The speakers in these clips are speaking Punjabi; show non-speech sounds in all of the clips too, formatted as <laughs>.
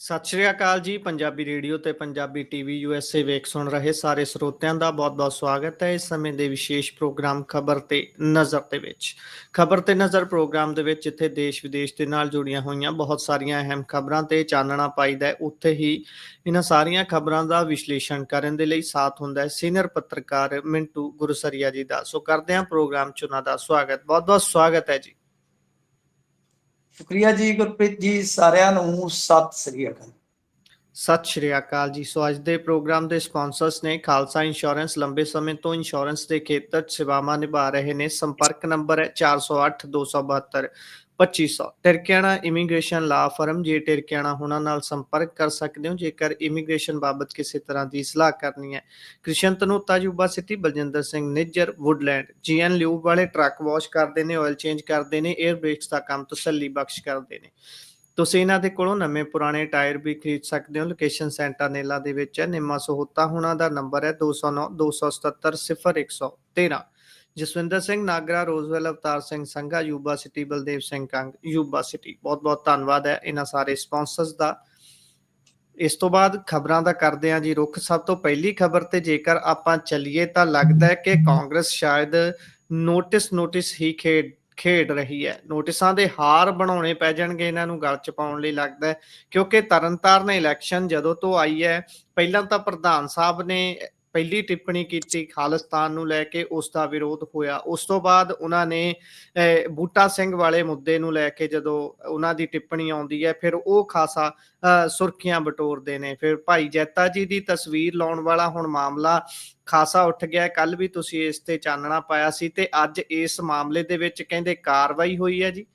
ਸਤਿ ਸ਼੍ਰੀ ਅਕਾਲ ਜੀ, ਪੰਜਾਬੀ ਰੇਡੀਓ ਤੇ ਪੰਜਾਬੀ ਟੀਵੀ ਯੂਐਸਏ ਵੇਖ ਸੁਣ ਰਹੇ ਸਾਰੇ ਸਰੋਤਿਆਂ ਦਾ ਬਹੁਤ-ਬਹੁਤ ਸਵਾਗਤ ਹੈ ਇਸ ਸਮੇਂ ਦੇ ਵਿਸ਼ੇਸ਼ ਪ੍ਰੋਗਰਾਮ ਖਬਰ ਤੇ ਨਜ਼ਰ ਦੇ ਵਿੱਚ। ਖਬਰ ਤੇ ਨਜ਼ਰ ਪ੍ਰੋਗਰਾਮ ਦੇ ਵਿੱਚ ਜਿੱਥੇ ਦੇਸ਼ ਵਿਦੇਸ਼ ਦੇ ਨਾਲ ਜੁੜੀਆਂ ਹੋਈਆਂ ਬਹੁਤ ਸਾਰੀਆਂ ਅਹਿਮ ਖਬਰਾਂ ਤੇ ਚਾਨਣਾ ਪਾਈਦਾ ਹੈ, ਉੱਥੇ ਹੀ ਇਹਨਾਂ ਸਾਰੀਆਂ ਖਬਰਾਂ ਦਾ ਵਿਸ਼ਲੇਸ਼ਣ ਕਰਨ ਦੇ ਲਈ ਸਾਥ ਹੁੰਦਾ ਹੈ ਸੀਨੀਅਰ ਪੱਤਰਕਾਰ ਮਿੰਟੂ ਗੁਰਸਰੀਆ ਜੀ ਦਾ। ਸੋ ਕਰਦੇ ਹਾਂ ਪ੍ਰੋਗਰਾਮ ਚ ਉਹਨਾਂ ਦਾ ਸਵਾਗਤ। ਬਹੁਤ-ਬਹੁਤ ਸਵਾਗਤ ਹੈ ਜੀ। ਸ਼ੁਕਰੀਆ ਜੀ ਗੁਰਪ੍ਰੀਤ ਜੀ ਸਾਰਿਆਂ ਨੂੰ, ਸਤਿ ਸ੍ਰੀ ਅਕਾਲ। ਸਤਿ ਸ਼੍ਰੀ ਅਕਾਲ ਜੀ। ਸੋ ਅੱਜ ਦੇ ਪ੍ਰੋਗਰਾਮ ਦੇ ਸਪਾਂਸਰਸ ਨੇ ਖਾਲਸਾ ਇੰਸ਼ੋਰੈਂਸ ਲੰਬੇ ਸਮੇਂ ਤੋਂ ਇੰਸ਼ੋਰੈਂਸ ਦੇ ਖੇਤਰ 'ਚ ਸੇਵਾਵਾਂ ਨਿਭਾ ਰਹੇ ਨੇ। ਸੰਪਰਕ ਨੰਬਰ ਹੈ 408 272 2500 ਟਿਰਕਿਆਣਾ ਇਮੀਗ੍ਰੇਸ਼ਨ ਲਾ ਫਰਮ, ਜੇ ਟਿਰਕਿਆਣਾ ਹੁਣਾਂ ਨਾਲ ਸੰਪਰਕ ਕਰ ਸਕਦੇ ਹੋ, ਜੇਕਰ ਇਮੀਗ੍ਰੇਸ਼ਨ ਬਾਬਤ ਕਿਸੇ ਤਰ੍ਹਾਂ ਦੀ ਸਲਾਹ ਕਰਨੀ ਹੈ। Krishan ਤਨੂਤਾ Yuba City, Baljinder Singh Nijjar, Woodland. GN lube ਵਾਲੇ ਟਰੱਕ ਵਾਸ਼ ਕਰਦੇ ਨੇ ਆਇਲ ਚੇਂਜ ਕਰਦੇ ਨੇ 에ਅਰ ਬ੍ਰੇਕਸ ਦਾ ਕੰਮ ਤਸੱਲੀ ਬਖਸ਼ ਕਰਦੇ ਨੇ। ਤੁਸੀਂ ਇਹਨਾਂ ਦੇ ਕੋਲੋਂ ਨਵੇਂ ਪੁਰਾਣੇ ਟਾਇਰ ਵੀ ਖਰੀਦ ਸਕਦੇ ਹੋ। ਲੋਕੇਸ਼ਨ ਸੈਂਟਾਨੇਲਾ ਦੇ ਵਿੱਚ ਹੈ। ਨਿੰਮਾ ਸਹੋਤਾ ਹੁਣਾਂ ਦਾ ਨੰਬਰ ਹੈ 209 277 0113 Jaswinder Singh, Nagra, Roseville, Avtar Singh Sangha, Yuba City, Baldev Singh Kang, Yuba City. ਬਹੁਤ ਬਹੁਤ ਧੰਨਵਾਦ ਹੈ ਇਹਨਾਂ ਸਾਰੇ ਸਪਾਂਸਰਸ ਦਾ। ਇਸ ਤੋਂ ਬਾਅਦ ਖਬਰਾਂ ਦਾ ਕਰਦੇ ਹਾਂ ਜੀ ਰੁੱਖ। ਸਭ ਤੋਂ ਪਹਿਲੀ ਖਬਰ ਤੇ ਜੇਕਰ ਆਪਾਂ ਚੱਲੀਏ ਤਾਂ ਲੱਗਦਾ ਹੈ ਕਿ ਕਾਂਗਰਸ ਸ਼ਾਇਦ ਨੋਟਿਸ ਨੋਟਿਸ ਹੀ ਖੇਡ ਖੇਡ ਰਹੀ ਹੈ। ਨੋਟਿਸਾਂ ਦੇ ਹਾਰ ਬਣਾਉਣੇ ਪੈ ਜਾਣਗੇ ਇਹਨਾਂ ਨੂੰ ਗਲ ਚ ਪਾਉਣ ਲਈ ਲੱਗਦਾ ਹੈ। ਕਿਉਂਕਿ ਤਰਨਤਾਰਨ ਇਲੈਕਸ਼ਨ ਜਦੋਂ ਤੋਂ ਆਈ ਹੈ, ਪਹਿਲਾਂ ਤਾਂ ਪ੍ਰਧਾਨ ਸਾਹਿਬ ਨੇ ਪਹਿਲੀ ਟਿੱਪਣੀ ਕੀਤੀ ਖਾਲਿਸਤਾਨ ਨੂੰ ਲੈ ਕੇ, ਉਸ ਦਾ ਵਿਰੋਧ ਹੋਇਆ। ਉਸ ਤੋਂ ਬਾਅਦ ਉਹਨਾਂ ਨੇ ਬੂਟਾ ਸਿੰਘ ਵਾਲੇ ਮੁੱਦੇ ਨੂੰ ਲੈ ਕੇ ਜਦੋਂ ਉਹਨਾਂ ਦੀ ਟਿੱਪਣੀ ਆਉਂਦੀ ਹੈ, ਫਿਰ ਉਹ ਖਾਸਾ ਸੁਰਖੀਆਂ ਬਟੋਰਦੇ ਨੇ। ਫਿਰ ਭਾਈ ਜੈਤਾ ਜੀ ਦੀ ਤਸਵੀਰ ਲਾਉਣ ਵਾਲਾ ਹੁਣ ਮਾਮਲਾ ਖਾਸਾ ਉੱਠ ਗਿਆ ਕੱਲ ਵੀ ਤੁਸੀਂ ਇਸ ਤੇ ਚਾਨਣਾ ਪਾਇਆ ਸੀ ਤੇ ਅੱਜ ਇਸ ਮਾਮਲੇ ਦੇ ਵਿੱਚ ਕਹਿੰਦੇ ਕਾਰਵਾਈ ਹੋਈ ਹੈ ਜੀ।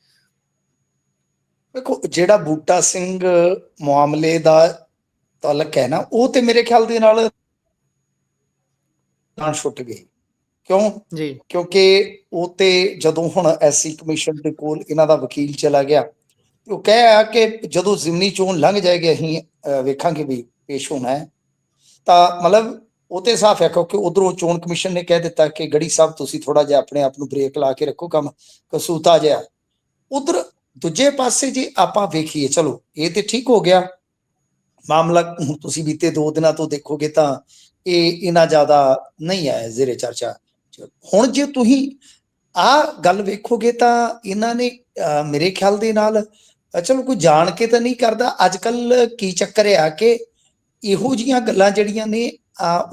ਦੇਖੋ, ਜਿਹੜਾ ਬੂਟਾ ਸਿੰਘ ਮਾਮਲੇ ਦਾ ਤਾਲਕ ਹੈ ਨਾ, ਉਹ ਤੇ ਮੇਰੇ ਖਿਆਲ ਦੇ ਨਾਲ ਤਾਂ ਛੁੱਟ ਗਈ ਕਿਉਂ? ਜੀ। ਕਿਉਂਕਿ ਉਹ ਤੇ ਜਦੋਂ ਹੁਣ ਐਸਸੀ ਕਮਿਸ਼ਨ ਦੇ ਕੋਲ ਇਹਨਾਂ ਦਾ ਵਕੀਲ ਚਲਾ ਗਿਆ ਉਹ ਕਹਿਆ ਕਿ ਜਦੋਂ ਜ਼ਿਮਨੀ ਚੋਣ ਲੰਘ ਜਾਏਗੀ ਅਸੀਂ ਵੇਖਾਂਗੇ ਵੀ ਪੇਸ਼ ਹੋਣਾ ਹੈ। ਤਾਂ ਮਤਲਬ ਉਹ ਤੇ ਸਾਫ਼ ਹੈ ਕਿਉਂਕਿ ਉਧਰੋਂ ਚੋਣ ਕਮਿਸ਼ਨ ਨੇ ਕਹਿ ਦਿੱਤਾ ਕਿ ਗੜੀ ਸਾਹਿਬ ਤੁਸੀਂ ਥੋੜਾ ਜਿਹਾ ਆਪਣੇ ਆਪ ਨੂੰ ਬ੍ਰੇਕ ਲਾ ਕੇ ਰੱਖੋ ਕੰਮ ਕਸੂਤਾ ਜਿਹਾ। ਉਧਰ ਦੂਜੇ ਪਾਸੇ ਜੇ ਆਪਾਂ ਵੇਖੀਏ ਚਲੋ ਇਹ ਤੇ ਠੀਕ ਹੋ ਗਿਆ। ਮਾਮਲਾ ਤੁਸੀਂ ਬੀਤੇ ਦੋ ਦਿਨਾਂ ਤੋਂ ਦੇਖੋਗੇ ਤਾਂ ਇਹ ਇਨਾ ਜ਼ਿਆਦਾ ਨਹੀਂ ਆਇਆ ਜ਼ੇਰੇ ਚਰਚਾ ਹੁਣ ਜੇ ਤੁਸੀਂ ਆ ਗੱਲ ਵੇਖੋਗੇ ਤਾਂ ਇਹਨਾਂ ਨੇ ਮੇਰੇ ਖਿਆਲ ਦੇ ਨਾਲ ਚਲੋ ਕੋਈ ਜਾਣ ਕੇ ਤਾਂ ਨਹੀਂ ਕਰਦਾ। ਅੱਜ ਕੱਲ ਕੀ ਚੱਕਰ ਆ ਕਿ ਇਹੋ ਜੀਆਂ ਗੱਲਾਂ ਜਿਹੜੀਆਂ ਨੇ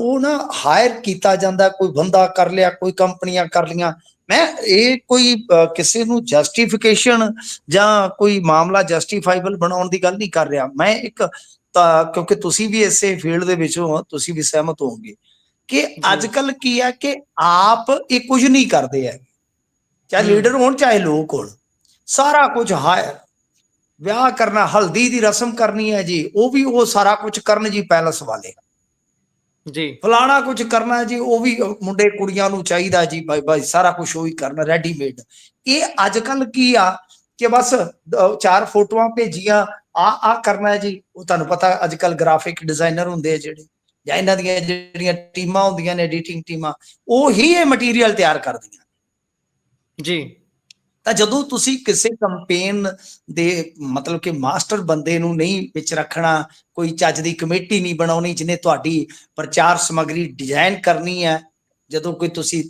ਉਹ ਨਾ ਹਾਇਰ ਕੀਤਾ ਜਾਂਦਾ। ਕੋਈ ਬੰਦਾ ਕਰ ਲਿਆ, ਕੋਈ ਕੰਪਨੀਆਂ ਕਰ ਲੀਆਂ ਮੈਂ ਇਹ ਕੋਈ ਕਿਸੇ ਨੂੰ ਜਸਟੀਫਿਕੇਸ਼ਨ ਜਾਂ ਕੋਈ ਮਾਮਲਾ ਜਸਟੀਫਾਈਬਲ ਬਣਾਉਣ ਦੀ ਗੱਲ ਨਹੀਂ ਕਰ ਰਿਹਾ। ਮੈਂ ਇੱਕ ਤਾਂ ਕਿਉਂਕਿ ਤੁਸੀਂ ਵੀ ਇਸੇ ਫੀਲਡ ਦੇ ਵਿੱਚੋਂ ਹੋ ਤੁਸੀਂ ਵੀ ਸਹਿਮਤ ਹੋਵੋਗੇ ਕਿ ਅੱਜ ਕੱਲ ਕੀ ਹੈ ਕਿ ਆਪ ਇਹ ਕੁਝ ਨਹੀਂ ਕਰਦੇ ਹੈ ਚਾਹੇ। ਲੀਡਰ ਹੋਣ ਚਾਹੇ ਲੋਕ ਹੋਣ ਸਾਰਾ ਕੁਝ ਹਾਇਰ ਵਿਆਹ ਕਰਨਾ ਹਲਦੀ ਦੀ ਰਸਮ ਕਰਨੀ ਹੈ ਜੀ ਉਹ ਵੀ ਉਹ ਸਾਰਾ ਕੁਝ ਕਰਨ ਜੀ ਪੈਲਸ ਵਾਲੇ। ਜੀ। ਫਲਾਣਾ ਕੁਝ ਕਰਨਾ ਜੀ ਉਹ ਵੀ ਮੁੰਡੇ ਕੁੜੀਆਂ ਨੂੰ ਚਾਹੀਦਾ ਜੀ ਬਾਈ ਬਾਈ ਸਾਰਾ ਕੁਝ ਉਹ ਹੀ ਕਰਨਾ ਰੈਡੀਮੇਡ ਇਹ ਅੱਜ ਕੱਲ ਕੀ ਆ ਕਿ ਬਸ ਚਾਰ ਫੋਟੋਆਂ ਭੇਜੀਆਂ ਆ ਆ ਕਰਨਾ ਹੈ ਜੀ ਉਹ ਤੁਹਾਨੂੰ ਪਤਾ ਅੱਜ ਕੱਲ ਗ੍ਰਾਫਿਕ ਡਿਜ਼ਾਈਨਰ ਹੁੰਦੇ ਆ ਜਿਹੜੇ ਜਾਂ ਇਹਨਾਂ ਦੀਆਂ ਜਿਹੜੀਆਂ ਟੀਮਾਂ ਹੁੰਦੀਆਂ ਨੇ ਐਡੀਟਿੰਗ ਟੀਮਾਂ ਉਹ ਹੀ ਇਹ ਮਟੀਰੀਅਲ ਤਿਆਰ ਕਰਦੀਆਂ। ਜੀ। ਤਾਂ ਜਦੋਂ ਤੁਸੀਂ ਕਿਸੇ ਕੰਪੇਨ ਦੇ ਮਤਲਬ ਕਿ ਮਾਸਟਰ ਬੰਦੇ ਨੂੰ ਨਹੀਂ ਵਿੱਚ ਰੱਖਣਾ ਕੋਈ ਚੱਜ ਦੀ ਕਮੇਟੀ ਨਹੀਂ ਬਣਾਉਣੀ ਜਿਹਨੇ ਤੁਹਾਡੀ ਪ੍ਰਚਾਰ ਸਮੱਗਰੀ ਡਿਜ਼ਾਈਨ ਕਰਨੀ ਹੈ ਜਦੋਂ ਕੋਈ ਤੁਸੀਂ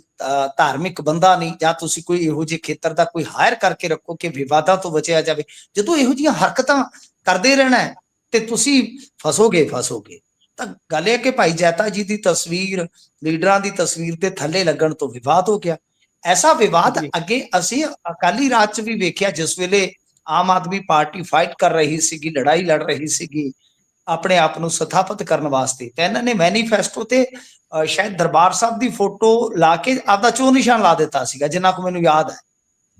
ਧਾਰਮਿਕ ਬੰਦਾ ਨਹੀਂ ਜਾਂ ਤੁਸੀਂ ਕੋਈ ਇਹੋ ਜਿਹੇ ਖੇਤਰ ਦਾ ਕੋਈ ਹਾਇਰ ਕਰਕੇ ਰੱਖੋ ਕਿ ਵਿਵਾਦਾਂ ਤੋਂ ਬਚਿਆ ਜਾਵੇ ਜਦੋਂ ਇਹੋ ਜਿਹੀਆਂ ਹਰਕਤਾਂ ਕਰਦੇ ਰਹਿਣਾ ਤੇ ਤੁਸੀਂ ਫਸੋਗੇ ਫਸੋਗੇ। ਤਾਂ ਗੱਲ ਇਹ ਕਿ ਭਾਈ ਜੈਤਾ ਜੀ ਦੀ ਤਸਵੀਰ ਲੀਡਰਾਂ ਦੀ ਤਸਵੀਰ ਤੇ ਥੱਲੇ ਲੱਗਣ ਤੋਂ ਵਿਵਾਦ ਹੋ ਗਿਆ। ਐਸਾ ਵਿਵਾਦ। ਅੱਗੇ ਅਸੀਂ ਅਕਾਲੀ ਰਾਜ ਚ ਵੀ ਵੇਖਿਆ ਜਿਸ ਵੇਲੇ ਆਮ ਆਦਮੀ ਪਾਰਟੀ ਫਾਈਟ ਕਰ ਰਹੀ ਸੀਗੀ ਲੜਾਈ ਲੜ ਰਹੀ ਸੀਗੀ ਆਪਣੇ ਆਪ ਨੂੰ ਸਥਾਪਿਤ ਕਰਨ ਵਾਸਤੇ। ਤਾਂ ਇਹਨਾਂ ਨੇ ਮੈਨੀਫੈਸਟੋ ਤੇ ਸ਼ਾਇਦ ਦਰਬਾਰ ਸਾਹਿਬ ਦੀ ਫੋਟੋ ਲਾ ਕੇ ਆਪਦਾ ਚੋਣ ਨਿਸ਼ਾਨ ਲਾ ਦਿੱਤਾ ਸੀਗਾ ਜਿੰਨਾ ਕੁ ਮੈਨੂੰ ਯਾਦ ਹੈ।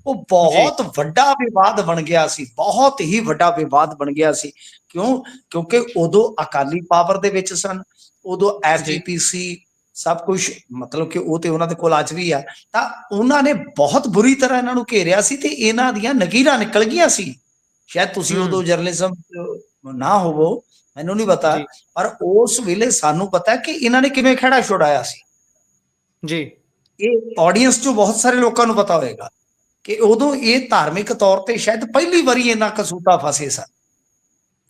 ਉਹ ਬਹੁਤ ਵੱਡਾ ਵਿਵਾਦ ਬਣ ਗਿਆ ਸੀ ਬਹੁਤ ਹੀ ਵੱਡਾ ਵਿਵਾਦ ਬਣ ਗਿਆ ਸੀ। ਕਿਉਂ? ਕਿਉਂਕਿ ਉਦੋਂ ਅਕਾਲੀ ਪਾਵਰ ਦੇ ਵਿੱਚ ਸਨ ਉਦੋਂ ਐਸਜੀਪੀਸੀ ਸਭ ਕੁਝ ਮਤਲਬ ਕਿ ਉਹ ਤੇ ਉਹਨਾਂ ਦੇ ਕੋਲ ਅੱਜ ਵੀ ਆ। ਤਾਂ ਉਹਨਾਂ ਨੇ ਬਹੁਤ ਬੁਰੀ ਤਰ੍ਹਾਂ ਇਹਨਾਂ ਨੂੰ ਘੇਰਿਆ ਸੀ ਤੇ ਇਹਨਾਂ ਦੀਆਂ ਨਗੀਰਾਂ ਨਿਕਲ ਗਈਆਂ ਸੀ। ਸ਼ਾਇਦ ਤੁਸੀਂ। ਉਦੋਂ ਜਰਨਲਿਜ਼ਮ ਨਾ ਹੋਵੋ ਮੈਨੂੰ ਨਹੀਂ ਪਤਾ। ਪਰ ਉਸ ਵੇਲੇ ਸਾਨੂੰ ਪਤਾ ਕਿ ਇਹਨਾਂ ਨੇ ਕਿਵੇਂ ਖੜਾ ਛੁਡਾਇਆ ਸੀ। ਜੀ। ਇਹ ਆਡੀਅנס ਚੋਂ ਬਹੁਤ ਸਾਰੇ ਲੋਕਾਂ ਨੂੰ ਪਤਾ ਹੋਵੇਗਾ ਕਿ ਉਦੋਂ ਇਹ ਧਾਰਮਿਕ ਤੌਰ ਤੇ ਸ਼ਾਇਦ ਪਹਿਲੀ ਵਾਰੀ ਇਹਨਾਂ ਕਸੂਤਾ ਫਸੇ ਸਨ।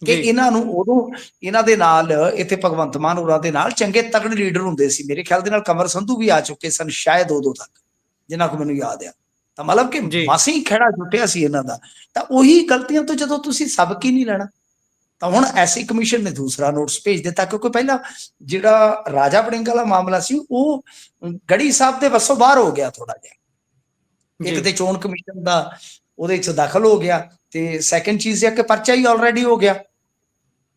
ਕਿ ਇਹਨਾਂ ਨੂੰ ਉਦੋਂ ਇਹਨਾਂ ਦੇ ਨਾਲ ਇੱਥੇ ਭਗਵੰਤ ਮਾਨ ਹੋਰਾਂ ਦੇ ਨਾਲ ਚੰਗੇ ਤਗੜੇ ਲੀਡਰ ਹੁੰਦੇ ਸੀ। ਮੇਰੇ ਖਿਆਲ ਦੇ ਨਾਲ ਕਮਰ ਸੰਧੂ ਵੀ ਆ ਚੁੱਕੇ ਸਨ ਸ਼ਾਇਦ ਉਦੋਂ ਤੱਕ ਜਿੰਨਾ ਕੁ ਮੈਨੂੰ ਯਾਦ ਆ। ਤਾਂ ਮਤਲਬ। ਕਿ ਮਾਸੀ ਖੜਾ ਜੁਟਿਆ ਸੀ ਇਹਨਾਂ ਦਾ। ਤਾਂ ਉਹੀ ਗਲਤੀਆਂ ਤੋਂ ਜਦੋਂ ਤੁਸੀਂ ਸਬਕ ਹੀ ਨਹੀਂ ਲੈਣਾ ਤਾਂ ਹੁਣ ਐਸੀ ਕਮਿਸ਼ਨ ਨੇ ਦੂਸਰਾ ਨੋਟਿਸ ਭੇਜ ਦਿੱਤਾ ਕਿਉਂਕਿ ਪਹਿਲਾਂ ਜਿਹੜਾ ਰਾਜਾ ਵੜਿੰਗ ਵਾਲਾ ਮਾਮਲਾ ਸੀ ਉਹ ਗੜੀ ਸਾਹਿਬ ਦੇ ਵੱਸੋਂ ਬਾਹਰ ਹੋ ਗਿਆ ਥੋੜਾ ਜਿਹਾ। ਇੱਕ ਤੇ ਚੋਣ ਕਮਿਸ਼ਨ ਦਾ ਉਹਦੇ ਚ ਦਾਖਲ ਹੋ ਗਿਆ ਤੇ ਸੈਕੰਡ ਚੀਜ਼ ਇਹ ਕਿ ਪਰਚਾ ਹੀ ਆਲਰੇਡੀ ਹੋ ਗਿਆ।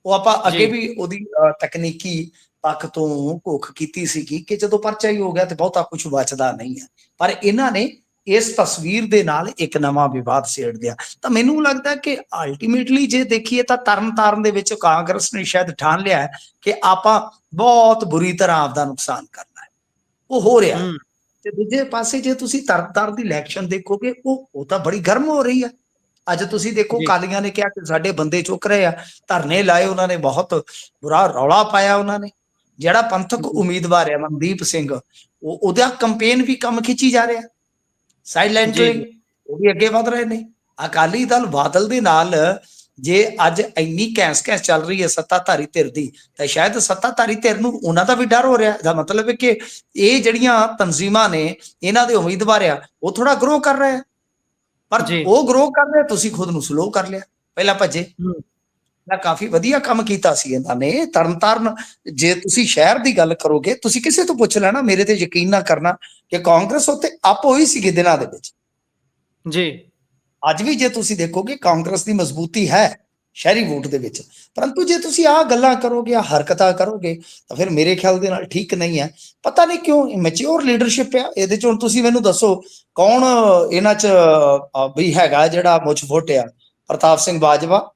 ਉਹ ਆਪਾਂ ਅੱਗੇ। ਵੀ ਉਹਦੀ ਤਕਨੀਕੀ ਪੱਖ ਤੋਂ ਘੋਖ ਕੀਤੀ ਸੀਗੀ ਕਿ ਜਦੋਂ ਪਰਚਾ ਹੀ ਹੋ ਗਿਆ ਤੇ ਬਹੁਤਾ ਕੁਝ ਬਚਦਾ ਨਹੀਂ ਹੈ। ਪਰ ਇਹਨਾਂ ਨੇ ਇਸ ਤਸਵੀਰ ਦੇ ਨਾਲ ਇੱਕ ਨਵਾਂ ਵਿਵਾਦ ਛੇੜ ਦਿਆ ਤਾਂ ਮੈਨੂੰ ਲੱਗਦਾ ਕਿ ਅਲਟੀਮੇਟਲੀ ਜੇ ਦੇਖੀਏ ਤਾਂ ਤਰਨਤਾਰਨ ਦੇ ਵਿੱਚ ਕਾਂਗਰਸ ਨੇ ਸ਼ਾਇਦ ਠਾਣ ਲਿਆ ਕਿ ਆਪਾਂ ਬਹੁਤ ਬੁਰੀ ਤਰ੍ਹਾਂ ਆਪਦਾ ਨੁਕਸਾਨ ਕਰਨਾ ਹੈ। ਉਹ ਹੋ ਰਿਹਾ। ਤੇ ਦੂਜੇ ਪਾਸੇ ਜੇ ਤੁਸੀਂ ਤਰਨਤਾਰਨ ਦੀ ਇਲੈਕਸ਼ਨ ਦੇਖੋਗੇ ਉਹ ਉਹ ਤਾਂ ਬੜੀ ਗਰਮ ਹੋ ਰਹੀ ਆ ਅੱਜ ਤੁਸੀਂ ਦੇਖੋ। ਕਾਲੀਆਂ ਨੇ ਕਿਹਾ ਕਿ ਸਾਡੇ ਬੰਦੇ ਚੁੱਕ ਰਹੇ ਆ ਧਰਨੇ ਲਾਏ ਉਹਨਾਂ ਨੇ ਬਹੁਤ ਬੁਰਾ ਰੌਲਾ ਪਾਇਆ ਉਹਨਾਂ ਨੇ ਜਿਹੜਾ ਪੰਥਕ। ਉਮੀਦਵਾਰ ਹੈ ਮਨਦੀਪ ਸਿੰਘ ਉਹ ਉਹਦਾ ਕੰਪੇਨ ਵੀ ਕੰਮ ਖਿੱਚੀ ਜਾ ਰਿਹਾ। ਹੀ ਉਹ ਵੀ ਅੱਗੇ ਵਧ ਰਹੇ ਨੇ ਅਕਾਲੀ ਦਲ ਬਾਦਲ ਦੇ ਨਾਲ ਜੇ ਅੱਜ ਇੰਨੀ ਕੈਂਸ ਕੈਂਸ ਚੱਲ ਰਹੀ ਹੈ ਸੱਤਾਧਾਰੀ ਧਿਰ ਦੀ ਤਾਂ ਸ਼ਾਇਦ ਸੱਤਾਧਾਰੀ ਧਿਰ ਨੂੰ ਉਹਨਾਂ ਦਾ ਵੀ ਡਰ ਹੋ ਰਿਹਾ ਦਾ ਮਤਲਬ ਹੈ ਕਿ ਇਹ ਜਿਹੜੀਆਂ ਤਨਜ਼ੀਮਾਂ ਨੇ ਇਹਨਾਂ ਦੇ ਉਮੀਦਵਾਰ ਆ ਉਹ ਥੋੜਾ ਗਰੋ ਕਰ ਰਹੇ ਆ। ਪਰ। ਉਹ ਗਰੋ ਕਰ ਰਹੇ ਤੁਸੀਂ ਖੁਦ ਨੂੰ ਸਲੋ ਕਰ ਲਿਆ। ਪਹਿਲਾਂ ਭੱਜੇ। ਹੂੰ। ਨਾ ਕਾਫੀ ਵਧੀਆ ਕੰਮ ਕੀਤਾ ਸੀ ਇਹਨਾਂ ਨੇ। ਤਰਨਤਾਰਨ ਜੇ ਤੁਸੀਂ ਸ਼ਹਿਰ ਦੀ ਗੱਲ ਕਰੋਗੇ ਤੁਸੀਂ ਕਿਸੇ ਤੋਂ ਪੁੱਛ ਲੈਣਾ ਮੇਰੇ ਤੇ ਯਕੀਨ ਨਾ ਕਰਨਾ ਕਿ ਕਾਂਗਰਸ ਉੱਤੇ ਅਪ ਹੋਈ ਸੀ ਦਿਨਾਂ ਦੇ ਵਿੱਚ। ਜੀ। ਅੱਜ ਵੀ ਜੇ ਤੁਸੀਂ ਦੇਖੋਗੇ ਕਾਂਗਰਸ ਦੀ ਮਜ਼ਬੂਤੀ ਹੈ ਸ਼ਹਿਰੀ ਵੋਟ ਦੇ ਵਿੱਚ, ਪਰੰਤੂ ਜੇ ਤੁਸੀਂ ਆਹ ਗੱਲਾਂ ਕਰੋਗੇ, ਆਹ ਹਰਕਤਾਂ ਕਰੋਗੇ, ਤਾਂ ਫਿਰ ਮੇਰੇ ਖਿਆਲ ਦੇ ਨਾਲ ਠੀਕ ਨਹੀਂ ਹੈ। ਪਤਾ ਨਹੀਂ ਕਿਉਂ ਮੈਚੁਰ ਲੀਡਰਸ਼ਿਪ ਆ, ਇਹਦੇ ਚ ਹੁਣ ਤੁਸੀਂ ਮੈਨੂੰ ਦੱਸੋ ਕੌਣ ਇਹਨਾਂ ਚ ਵੀ ਹੈਗਾ ਜਿਹੜਾ ਮੁੱਛ ਫੁੱਟ ਆ ਪ੍ਰਤਾਪ ਸਿੰਘ ਬਾਜਵਾ,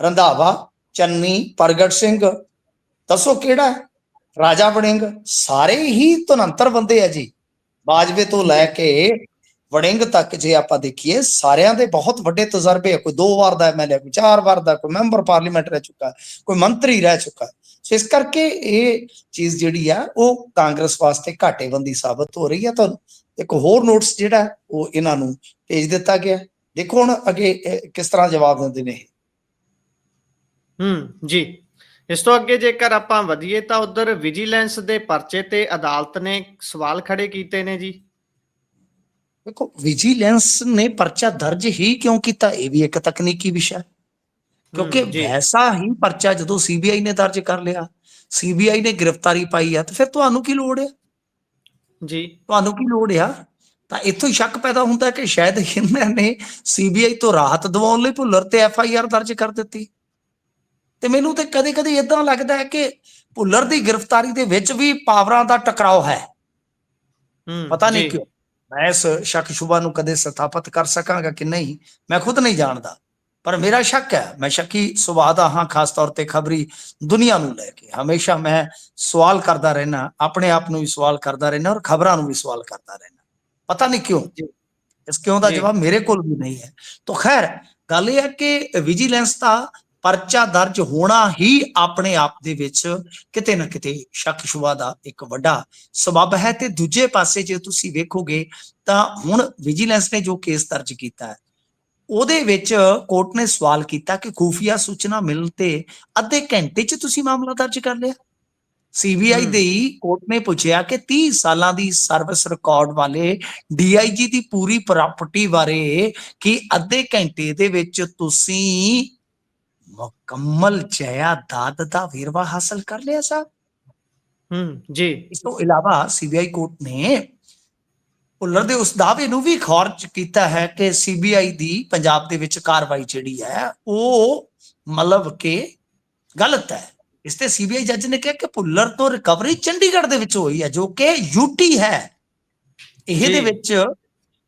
ਰੰਧਾਵਾ, ਚੰਨੀ, ਪ੍ਰਗਟ ਸਿੰਘ, ਦੱਸੋ ਕਿਹੜਾ ਰਾਜਾ ਵੜਿੰਗ, ਸਾਰੇ ਹੀ ਤੁਨੰਤਰ ਬੰਦੇ ਆ ਜੀ। ਬਾਜਵੇ ਤੋਂ ਲੈ ਕੇ ਵੜਿੰਗ ਤੱਕ ਜੇ ਆਪਾਂ ਦੇਖੀਏ, ਸਾਰਿਆਂ ਦੇ ਬਹੁਤ ਵੱਡੇ ਤਜਰਬੇ ਆ। ਕੋਈ ਦੋ ਵਾਰ ਦਾ ਐਮਐਲਏ ਕੋਈ ਚਾਰ ਵਾਰ ਦਾ, ਕੋਈ ਮੈਂਬਰ ਪਾਰਲੀਮੈਂਟ ਰਹਿ ਚੁੱਕਾ, ਕੋਈ ਮੰਤਰੀ ਰਹਿ ਚੁੱਕਾ। ਸੋ ਇਸ ਕਰਕੇ ਇਹ ਚੀਜ਼ ਜਿਹੜੀ ਆ, ਉਹ ਕਾਂਗਰਸ ਵਾਸਤੇ ਘਾਟੇਬੰਦੀ ਸਾਬਤ ਹੋ ਰਹੀ ਹੈ ਤੁਹਾਨੂੰ ਇੱਕ ਹੋਰ ਨੋਟਿਸ ਜਿਹੜਾ, ਉਹ ਇਹਨਾਂ ਨੂੰ ਭੇਜ ਦਿੱਤਾ ਗਿਆ। ਦੇਖੋ ਹੁਣ ਅੱਗੇ ਕਿਸ ਤਰ੍ਹਾਂ ਜਵਾਬ ਦਿੰਦੇ ਨੇ ਇਹ। ਹੂੰ, ਜੀ। ਇਸ ਤੋਂ ਅੱਗੇ ਜੇਕਰ ਆਪਾਂ ਵਧੀਏ ਤਾਂ ਉਧਰ ਵਿਜੀਲੈਂਸ ਦੇ ਪਰਚੇ ਤੇ ਅਦਾਲਤ ਨੇ ਸਵਾਲ ਖੜੇ ਕੀਤੇ ਨੇ ਜੀ। ਦੇਖੋ ਵਿਜੀਲੈਂਸ ਨੇ ਪਰਚਾ ਦਰਜ ਹੀ ਕਿਉਂ ਕੀਤਾ? ਇਹ ਵੀ ਇੱਕ ਤਕਨੀਕੀ ਵਿਸ਼ਾ ਹੈ। ਕਿਉਂਕਿ। ਵੈਸਾ ਹੀ ਪਰਚਾ ਜਦੋਂ ਸੀਬੀਆਈ ਨੇ ਦਰਜ ਕਰ ਲਿਆ ਸੀਬੀਆਈ ਨੇ ਗ੍ਰਿਫਤਾਰੀ ਪਾਈ ਆ ਤਾਂ ਫਿਰ ਤੁਹਾਨੂੰ ਕੀ ਲੋੜ ਹੈ ਜੀ। ਤੁਹਾਨੂੰ ਕੀ ਲੋੜ ਆ? ਤਾਂ ਇੱਥੋਂ ਹੀ ਸ਼ੱਕ ਪੈਦਾ ਹੁੰਦਾ ਕਿ ਸ਼ਾਇਦ ਇਹਨਾਂ ਨੇ ਸੀਬੀਆਈ ਤੋਂ ਰਾਹਤ ਦਿਵਾਉਣ ਲਈ ਭੁੱਲਰ ਤੇ ਐਫ ਆਈ ਆਰ ਦਰਜ ਕਰ ਦਿੱਤੀ। ਤੇ ਮੈਨੂੰ ਤੇ ਕਦੇ-ਕਦੇ ਇਦਾਂ ਲੱਗਦਾ ਹੈ ਕਿ ਭੁੱਲਰ ਦੀ ਗ੍ਰਿਫਤਾਰੀ ਦੇ ਵਿੱਚ ਵੀ ਪਾਵਰਾਂ ਦਾ ਟਕਰਾਓ ਹੈ। ਹੂੰ ਪਤਾ ਨਹੀਂ ਕਿਉਂ। ਮੈਂ ਇਸ ਸ਼ੱਕ ਸ਼ੁਬਾ ਨੂੰ ਕਦੇ ਸਥਾਪਿਤ ਕਰ ਸਕਾਂਗਾ ਕਿ ਨਹੀਂ ਮੈਂ ਖੁਦ ਨਹੀਂ ਜਾਣਦਾ। ਪਰ ਮੇਰਾ ਸ਼ੱਕ ਹੈ ਮੈਂ ਸ਼ੱਕੀ ਸੁਭਾਅ ਦਾ ਹਾਂ ਖਾਸ ਤੌਰ ਤੇ ਖਬਰੀ ਦੁਨੀਆ ਨੂੰ ਲੈ ਕੇ। ਹਮੇਸ਼ਾ ਮੈਂ ਸਵਾਲ ਕਰਦਾ ਰਹਿਣਾ ਆਪਣੇ ਆਪ ਨੂੰ ਵੀ ਸਵਾਲ ਕਰਦਾ ਰਹਿਣਾ ਔਰ ਖਬਰਾਂ ਨੂੰ ਵੀ ਸਵਾਲ ਕਰਦਾ ਰਹਿਣਾ ਪਤਾ ਨਹੀਂ ਕਿਉਂ। ਇਸ ਕਿਉਂ ਦਾ। ਜਵਾਬ ਮੇਰੇ ਕੋਲ ਵੀ ਨਹੀਂ ਹੈ। ਤਾਂ ਖੈਰ ਗੱਲ ਇਹ ਹੈ ਕਿ ਵਿਜੀਲੈਂਸ ਦਾ ਪਰਚਾ ਦਰਜ ਹੋਣਾ ਹੀ ਆਪਣੇ ਆਪ ਦੇ ਵਿੱਚ ਕਿਤੇ ਨਾ ਕਿਤੇ ਸ਼ੱਕ ਸ਼ੁਬਾ ਦਾ ਇੱਕ ਵੱਡਾ ਸਬਬ ਹੈ ਤੇ ਦੂਜੇ ਪਾਸੇ ਜੇ ਤੁਸੀਂ ਵੇਖੋਗੇ ਤਾਂ ਹੁਣ ਵਿਜੀਲੈਂਸ ਨੇ ਜੋ ਕੇਸ ਦਰਜ ਕੀਤਾ ਹੈ ਉਹਦੇ ਵਿੱਚ ਕੋਰਟ ਨੇ ਸਵਾਲ ਕੀਤਾ ਕਿ ਖੂਫੀਆ ਸੂਚਨਾ ਮਿਲਣ ਤੇ ਅੱਧੇ ਘੰਟੇ 'ਚ ਤੁਸੀਂ ਮਾਮਲਾ ਦਰਜ ਕਰ ਲਿਆ ਸੀਬੀਆਈ। ਦੇ ਕੋਰਟ ਨੇ ਪੁੱਛਿਆ ਕਿ 30 ਸਾਲਾਂ ਦੀ ਸਰਵਿਸ ਰਿਕਾਰਡ ਵਾਲੇ ਡੀਆਈਜੀ ਦੀ ਪੂਰੀ ਪ੍ਰਾਪਰਟੀ ਬਾਰੇ ਕਿ ਅੱਧੇ ਘੰਟੇ ਦੇ ਵਿੱਚ ਤੁਸੀਂ ਮੁਕੰਮਲ ਜਾਇਦਾਦ ਦਾ ਵੇਰਵਾ ਹਾਸਲ ਕਰ ਲਿਆ ਸਾਹਿਬ ਹੂੰ ਜੀ। ਇਸ ਤੋਂ ਇਲਾਵਾ ਸੀਬੀਆਈ ਕੋਰਟ ਨੇ ਭੁੱਲਰ ਦੇ ਉਸ ਦਾਅਵੇ ਨੂੰ ਵੀ ਖਾਰਜ ਕੀਤਾ ਹੈ ਕਿ ਸੀਬੀਆਈ ਦੀ ਪੰਜਾਬ ਦੇ ਵਿੱਚ ਕਾਰਵਾਈ ਜਿਹੜੀ ਹੈ ਉਹ ਮਤਲਬ ਕਿ ਗਲਤ ਹੈ। ਇਸ ਤੇ ਸੀਬੀਆਈ ਜੱਜ ਨੇ ਕਿਹਾ ਕਿ ਭੁੱਲਰ ਤੋਂ ਰਿਕਵਰੀ ਚੰਡੀਗੜ੍ਹ ਦੇ ਵਿੱਚ ਹੋਈ ਹੈ ਜੋ ਕਿ ਯੂਟੀ ਹੈ। ਇਹ ਜੀ। ਦੇ ਵਿੱਚ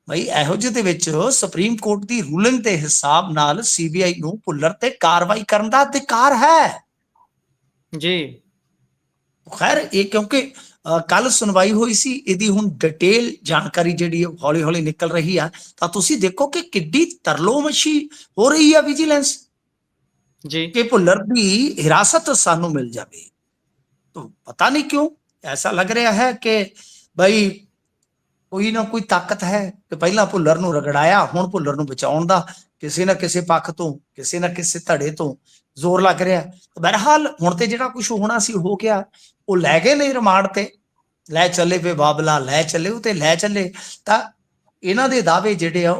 ਬਈ ਇਹੋ ਜਿਹੇ ਦੇ ਵਿੱਚ ਸੁਪਰੀਮ ਕੋਰਟ ਦੀ ਰੂਲਿੰਗ ਦੇ ਹਿਸਾਬ ਨਾਲ ਸੀਬੀਆਈ ਨੂੰ ਭੁੱਲਰ ਤੇ ਕਾਰਵਾਈ ਕਰਨ ਦਾ ਅਧਿਕਾਰ ਹੈ। ਜੀ। ਖੈਰ ਇਹ ਕਿਉਂਕਿ ਕੱਲ ਸੁਣਵਾਈ ਹੋਈ ਸੀ ਇਹਦੀ ਹੁਣ ਡਿਟੇਲ ਜਾਣਕਾਰੀ ਜਿਹੜੀ ਹੌਲੀ ਹੌਲੀ ਨਿਕਲ ਰਹੀ ਆ। ਤਾਂ ਤੁਸੀਂ ਦੇਖੋ ਕਿ ਕਿੱਡੀ ਤਰਲੋਮਸ਼ੀ ਹੋ ਰਹੀ ਆ ਵਿਜੀਲੈਂਸ। ਜੀ। ਕਿ ਭੁੱਲਰ ਦੀ ਹਿਰਾਸਤ ਸਾਨੂੰ ਮਿਲ ਜਾਵੇ। ਤਾਂ ਪਤਾ ਨਹੀਂ ਕਿਉਂ ਐਸਾ ਲੱਗ ਰਿਹਾ ਹੈ ਕਿ ਭਾਈ ਕੋਈ ਨਾ ਕੋਈ ਤਾਕਤ ਹੈ ਕਿ ਪਹਿਲਾਂ ਭੁੱਲਰ ਨੂੰ ਰਗੜਾਇਆ, ਹੁਣ ਭੁੱਲਰ ਨੂੰ ਬਚਾਉਣ ਦਾ, ਕਿਸੇ ਨਾ ਕਿਸੇ ਪੱਖ ਤੋਂ, ਕਿਸੇ ਨਾ ਕਿਸੇ ਧੜੇ ਤੋਂ ਜ਼ੋਰ ਲੱਗ ਰਿਹਾ। ਬਹਰਹਾਲ ਹੁਣ ਤੇ ਜਿਹੜਾ ਕੁਝ ਹੋਣਾ ਸੀ ਹੋ ਗਿਆ, ਉਹ ਲੈ ਗਏ ਨੇ ਰਿਮਾਂਡ ਤੇ। ਲੈ ਚੱਲੇ ਵੇ ਬਾਬਲਾ, ਲੈ ਚੱਲੇ ਉਹ ਤੇ ਲੈ ਚੱਲੇ। ਤਾਂ ਇਹਨਾਂ ਦੇ ਦਾਅਵੇ ਜਿਹੜੇ ਆ,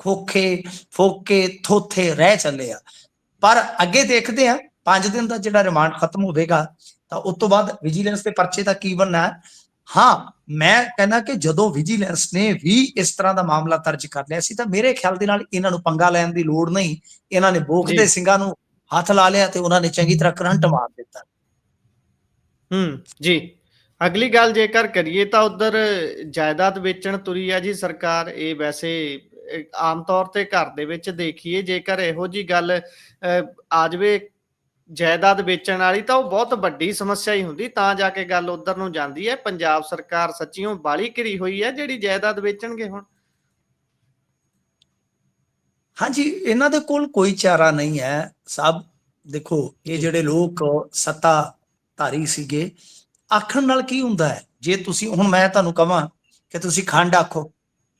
ਖੋਖੇ, ਫੋਕੇ, ਥੋਥੇ ਰਹਿ ਚੱਲੇ ਆ। ਪਰ ਅੱਗੇ ਦੇਖਦੇ ਆ 5 ਦਿਨ ਦਾ ਜਿਹੜਾ ਰਿਮਾਂਡ ਖਤਮ ਹੋਵੇਗਾ, ਤਾਂ ਉਸ ਤੋਂ ਬਾਅਦ ਵਿਜੀਲੈਂਸ ਦੇ ਪਰਚੇ ਦਾ ਕੀ ਬਣਨਾ ਹੈ ਮੈਂ ਕਹਿੰਦਾ ਕਿ ਜਦੋਂ ਵਿਜੀਲੈਂਸ ਨੇ ਵੀ ਇਸ ਤਰ੍ਹਾਂ ਦਾ ਮਾਮਲਾ ਦਰਜ ਕਰ ਲਿਆ ਸੀ ਤਾਂ ਮੇਰੇ ਖਿਆਲ ਦੇ ਨਾਲ ਇਹਨਾਂ ਨੂੰ ਪੰਗਾ ਲੈਣ ਦੀ ਲੋੜ ਨਹੀਂ। ਇਹਨਾਂ ਨੇ ਬੋਖ ਜੀ। ਦੇ ਸਿੰਘਾਂ ਨੂੰ ਹੱਥ ਲਾ ਲਿਆ ਤੇ ਉਹਨਾਂ ਨੇ ਚੰਗੀ ਤਰ੍ਹਾਂ ਕਰੰਟ ਮਾਰ ਦਿੱਤਾ। ਹੂੰ ਜੀ। ਅਗਲੀ ਗੱਲ ਜੇਕਰ ਕਰੀਏ ਤਾਂ ਉਧਰ ਜਾਇਦਾਦ ਵੇਚਣ ਤੁਰੀ ਆ ਜੀ ਸਰਕਾਰ। ਇਹ ਵੈਸੇ ਆਮ ਤੌਰ ਤੇ ਘਰ ਦੇ ਵਿੱਚ ਦੇਖੀਏ ਜੇਕਰ ਇਹੋ ਜੀ ਗੱਲ ਆ ਜਾਵੇ ਜਾਇਦਾਦ ਵੇਚਣ ਵਾਲੀ ਤਾਂ ਉਹ ਬਹੁਤ ਵੱਡੀ ਸਮੱਸਿਆ ਹੀ ਹੁੰਦੀ ਤਾਂ ਜਾ ਕੇ ਗੱਲ ਉਧਰ ਨੂੰ ਜਾਂਦੀ ਹੈ ਪੰਜਾਬ ਸਰਕਾਰ ਸੱਚੀਓ ਬਾਲੀ ਘਿਰੀ ਹੋਈ ਹੈ ਜਿਹੜੀ ਜਾਇਦਾਦ ਵੇਚਣਗੇ ਹੁਣ। ਹਾਂਜੀ ਇਹਨਾਂ ਦੇ ਕੋਲ ਕੋਈ ਚਾਰਾ ਨਹੀਂ ਹੈ। ਸਭ ਦੇਖੋ ਇਹ। ਜਿਹੜੇ ਲੋਕ ਸੱਤਾ ਧਾਰੀ ਸੀਗੇ ਆਖਣ ਨਾਲ ਕੀ ਹੁੰਦਾ ਹੈ? ਜੇ ਤੁਸੀਂ ਹੁਣ ਮੈਂ ਤੁਹਾਨੂੰ ਕਹਾਂ ਕਿ ਤੁਸੀਂ ਖੰਡ ਆਖੋ।